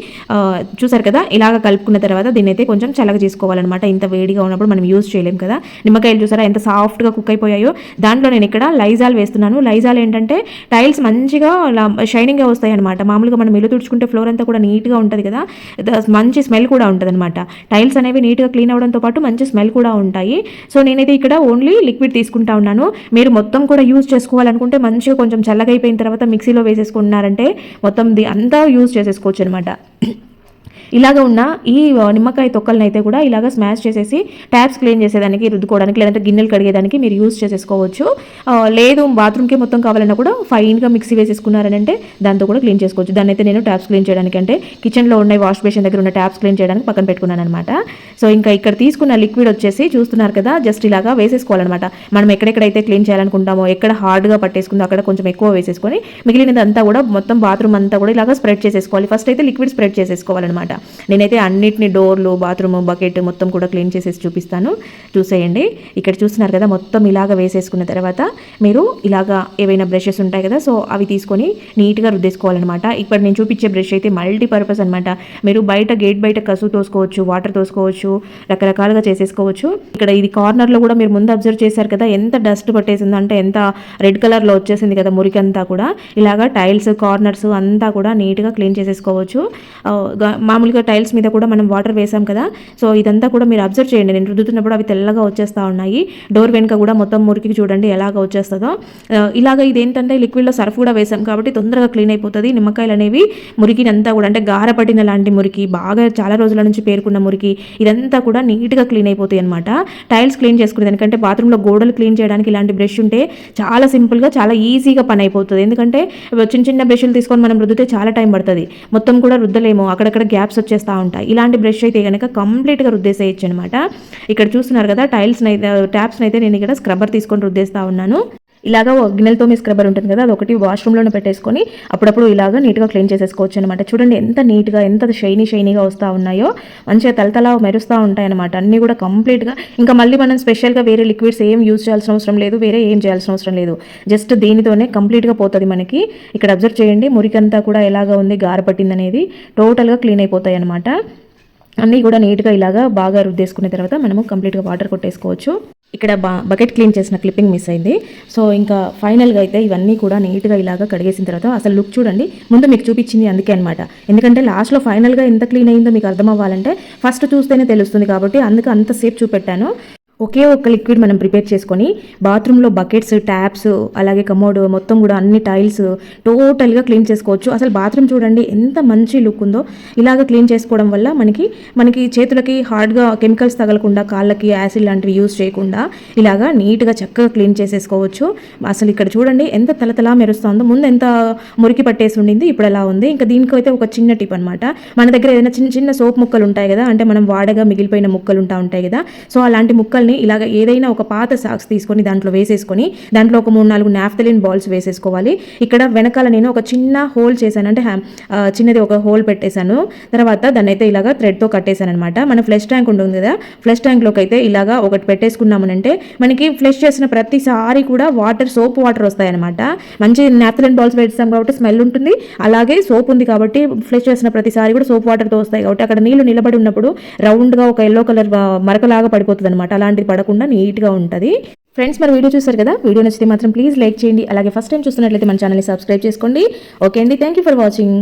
చూసారు కదా ఇలాగ కలుపుకున్న తర్వాత దీన్ని అయితే కొంచెం చల్లగా చేసుకోవాలన్నమాట. ఇంత వేడిగా ఉన్నప్పుడు మనం యూజ్ చేయలేం కదా. నిమ్మకాయలు చూసారా ఎంత సాఫ్ట్గా కుక్ అయిపోయాయో. దాంట్లో నేను ఇక్కడ లైజాల్ వేస్తున్నాను. లైజాల్ ఏంటంటే టైల్స్ మంచిగా షైనింగ్గా వస్తాయి అనమాట మామూలుగా మనం ఇల్లు తుడుచుకుంటే ఫ్లోర్ అంతా కూడా నీట్గా ఉంటుంది కదా మంచి స్మెల్ కూడా ఉంటుంది అనమాట టైల్స్ అనేవి నీట్గా క్లీన్ అవ్వడంతో పాటు మంచి స్మెల్ కూడా ఉంటాయి. సో నేనైతే ఇక్కడ ఓన్లీ లిక్విడ్ తీసుకుంటా ఉన్నాను. మీరు మొత్తం కూడా యూజ్ చేసుకోవాలనుకుంటే మంచిగా కొంచెం చల్లగైపోయిన అయిపోయిన తర్వాత మిక్సీలో వేసేసుకున్నారంటే మొత్తం అంతా యూజ్ చేసేసుకోవచ్చు అనమాట ఇలాగ ఉన్న ఈ నిమ్మకాయ తొక్కలను అయితే కూడా ఇలాగ స్మాష్ చేసేసి ట్యాప్స్ క్లీన్ చేసేదానికి రుద్దుకోవడానికి లేదంటే గిన్నెలు కడిగేదానికి మీరు యూస్ చేసేసుకోవచ్చు. లేదు బాత్రూమ్కి మొత్తం కావాలన్నా కూడా ఫైన్గా మిక్సీ వేసేసుకున్నారని అంటే దాంతో కూడా క్లీన్ చేసుకోవచ్చు. దాన్ని అయితే నేను ట్యాప్స్ క్లీన్ చేయడానికి అంటే కిచెన్లో ఉన్న వాష్ బేసిన్ దగ్గర ఉన్న ట్యాప్స్ క్లీన్ చేయడానికి పక్కన పెట్టుకున్నాను అనమాట సో ఇంకా ఇక్కడ తీసుకున్న లిక్విడ్ వచ్చేసి చూస్తున్నారు కదా జస్ట్ ఇలాగా వేసేసుకోవాలన్నమాట. మనం ఎక్కడెక్కడైతే క్లీన్ చేయాలనుకుంటామో ఎక్కడ హార్డ్గా పట్టేసుకుందో అక్కడ కొంచెం ఎక్కువ వేసేసుకొని మిగిలినది అంతా కూడా మొత్తం బాత్రూమ్ అంతా కూడా ఇలాగా స్ప్రెడ్ చేసేసుకోవాలి. ఫస్ట్ అయితే లిక్విడ్ స్ప్రెడ్ చేసేసుకోవాలన్నమాట. నేనైతే అన్నిటిని డోర్లు బాత్రూమ్ బకెట్ మొత్తం కూడా క్లీన్ చేసేసి చూపిస్తాను. చూసేయండి. ఇక్కడ చూస్తున్నారు కదా మొత్తం ఇలాగ వేసేసుకున్న తర్వాత మీరు ఇలాగా ఏవైనా బ్రషెస్ ఉంటాయి కదా సో అవి తీసుకొని నీట్గా రుద్దేసుకోవాలన్నమాట. ఇక్కడ నేను చూపించే బ్రష్ అయితే మల్టీపర్పస్ అనమాట మీరు బయట గేట్ బయట కసు తోసుకోవచ్చు వాటర్ తోసుకోవచ్చు రకరకాలుగా చేసేసుకోవచ్చు. ఇక్కడ ఇది కార్నర్లో కూడా మీరు ముందు అబ్జర్వ్ చేశారు కదా ఎంత డస్ట్ పట్టేసింది అంటే ఎంత రెడ్ కలర్లో వచ్చేసింది కదా మురికి అంతా కూడా. ఇలాగా టైల్స్ కార్నర్స్ అంతా కూడా నీట్గా క్లీన్ చేసేసుకోవచ్చు. మా మామూలుగా టైల్స్ మీద కూడా మనం వాటర్ వేసాం కదా. సో ఇదంతా కూడా మీరు అబ్జర్వ్ చేయండి. నేను రుద్దుతున్నప్పుడు అవి తెల్లగా వచ్చేస్తూ ఉన్నాయి. డోర్ వెనుక కూడా మొత్తం మురికి చూడండి ఎలాగ వచ్చేస్తుందో. ఇలాగ ఇదేంటంటే లిక్విడ్లో సర్ఫ్ కూడా వేసాం కాబట్టి తొందరగా క్లీన్ అయిపోతుంది. నిమ్మకాయలు అనేవి మురికిని అంతా కూడా అంటే గారపడిన లాంటి మురికి బాగా చాలా రోజుల నుంచి పేరుకున్న మురికి ఇదంతా కూడా నీట్గా క్లీన్ అయిపోతాయి అనమాట టైల్స్ క్లీన్ చేసుకునే దానికంటే బాత్రూంలో గోడలు క్లీన్ చేయడానికి ఇలాంటి బ్రష్ ఉంటే చాలా సింపుల్గా చాలా ఈజీగా పని అయిపోతుంది. ఎందుకంటే చిన్న చిన్న బ్రష్లు తీసుకొని మనం రుద్దితే చాలా టైం పడుతుంది. మొత్తం కూడా రుద్దలేము. అక్కడక్కడ గ్యాప్స్ వచ్చేస్తూ ఉంటాయి. ఇలాంటి బ్రష్ అయితే కనుక కంప్లీట్గా రుద్దేసేయచ్చు అనమాట ఇక్కడ చూస్తున్నారు కదా టైల్స్ అయితే ట్యాప్స్ని అయితే నేను ఇక్కడ స్క్రబ్బర్ తీసుకొని రుద్దేస్తా ఉన్నాను. ఇలాగా గిన్నెలతో మీ స్క్రబ్బర్ ఉంటుంది కదా అది ఒకటి వాష్రూమ్లోనే పెట్టేసుకొని అప్పుడప్పుడు ఇలాగా నీట్గా క్లీన్ చేసేసుకోవచ్చు అనమాట చూడండి ఎంత నీట్గా ఎంత షైనీ షైనీగా వస్తూ ఉన్నాయో మంచిగా తలతలా మెరుస్తూ ఉంటాయన్నమాట అన్నీ కూడా కంప్లీట్గా ఇంకా మళ్ళీ మనం స్పెషల్గా వేరే లిక్విడ్స్ ఏం యూజ్ చేయాల్సిన అవసరం లేదు వేరే ఏం చేయాల్సిన అవసరం లేదు. జస్ట్ దీనితోనే కంప్లీట్గా పోతుంది మనకి. ఇక్కడ అబ్జర్వ్ చేయండి మురికంతా కూడా ఎలాగా ఉంది గారపట్టింది అనేది టోటల్గా క్లీన్ అయిపోతాయి అనమాట అన్నీ కూడా నీట్గా ఇలాగా బాగా రుద్దేసుకున్న తర్వాత మనము కంప్లీట్గా వాటర్ కొట్టేసుకోవచ్చు. ఇక్కడ బకెట్ క్లీన్ చేసిన క్లిప్పింగ్ మిస్ అయింది. సో ఇంకా ఫైనల్గా అయితే ఇవన్నీ కూడా నీట్గా ఇలాగా కడిగేసిన తర్వాత అసలు లుక్ చూడండి. ముందు మీకు చూపించింది అందుకే అనమాట ఎందుకంటే లాస్ట్లో ఫైనల్గా ఎంత క్లీన్ అయిందో మీకు అర్థం అవ్వాలంటే ఫస్ట్ చూస్తేనే తెలుస్తుంది కాబట్టి అందుకు అంతసేపు చూపెట్టాను. ఒకే ఒక్క లిక్విడ్ మనం ప్రిపేర్ చేసుకొని బాత్రూంలో బకెట్స్ ట్యాప్స్ అలాగే కమోడ్ మొత్తం కూడా అన్ని టైల్స్ టోటల్గా క్లీన్ చేసుకోవచ్చు. అసలు బాత్రూమ్ చూడండి ఎంత మంచి లుక్ ఉందో. ఇలాగ క్లీన్ చేసుకోవడం వల్ల మనకి మనకి చేతులకి హార్డ్గా కెమికల్స్ తగలకుండా కాళ్ళకి యాసిడ్ లాంటివి యూజ్ చేయకుండా ఇలాగా నీట్గా చక్కగా క్లీన్ చేసేసుకోవచ్చు. అసలు ఇక్కడ చూడండి ఎంత తలతలా మెరుస్తుందో. ముందు ఎంత మురికి పట్టేసి ఉండింది ఇప్పుడు ఎలా ఉంది. ఇంకా దీనికి అయితే ఒక చిన్న టిప్ అనమాట మన దగ్గర ఏదైనా చిన్న చిన్న సోప్ ముక్కలు ఉంటాయి కదా అంటే మనం వాడగా మిగిలిపోయిన ముక్కలు ఉంటా ఉంటాయి కదా. సో అలాంటి ముక్కలు ముక్కల్ని ఇలాగ ఏదైనా ఒక పాత సాక్స్ తీసుకొని దాంట్లో వేసేసుకొని దాంట్లో ఒక మూడు నాలుగు నాఫ్తలిన్ బాల్స్ వేసేసుకోవాలి. ఇక్కడ వెనకాల నేను ఒక చిన్న హోల్ చేశాను. అంటే చిన్నది ఒక హోల్ పెట్టేశాను. తర్వాత దాన్ని అయితే ఇలాగ థ్రెడ్తో కట్టేశాను అనమాట మన ఫ్లెష్ ట్యాంక్ ఉంటుంది కదా ఫ్లెష్ ట్యాంక్లోకి అయితే ఇలాగా ఒకటి పెట్టేసుకున్నామనంటే మనకి ఫ్లెష్ చేసిన ప్రతిసారి కూడా వాటర్ సోప్ వాటర్ వస్తాయన్నమాట. మంచి నాప్థలిన్ బాల్స్ వేస్తాం కాబట్టి స్మెల్ ఉంటుంది. అలాగే సోప్ ఉంది కాబట్టి ఫ్లెష్ చేసిన ప్రతిసారి కూడా సోప్ వాటర్తో వస్తాయి కాబట్టి అక్కడ నీళ్ళు నిలబడి ఉన్నప్పుడు రౌండ్గా ఒక ఎల్లో కలర్ మరకలాగా పడిపోతుంది అనమాట అలాంటిది పడకుండా నీట్గా ఉంటుంది. ఫ్రెండ్స్ మరి వీడియో చూసారు కదా? వీడియో నచ్చితే మాత్రం ప్లీజ్ లైక్ చేయండి. అలాగే ఫస్ట్ టైం చూస్తున్నట్లయితే మన ఛానల్ని సబ్స్క్రైబ్ చేసుకోండి. ఓకే అండి? Thank you for watching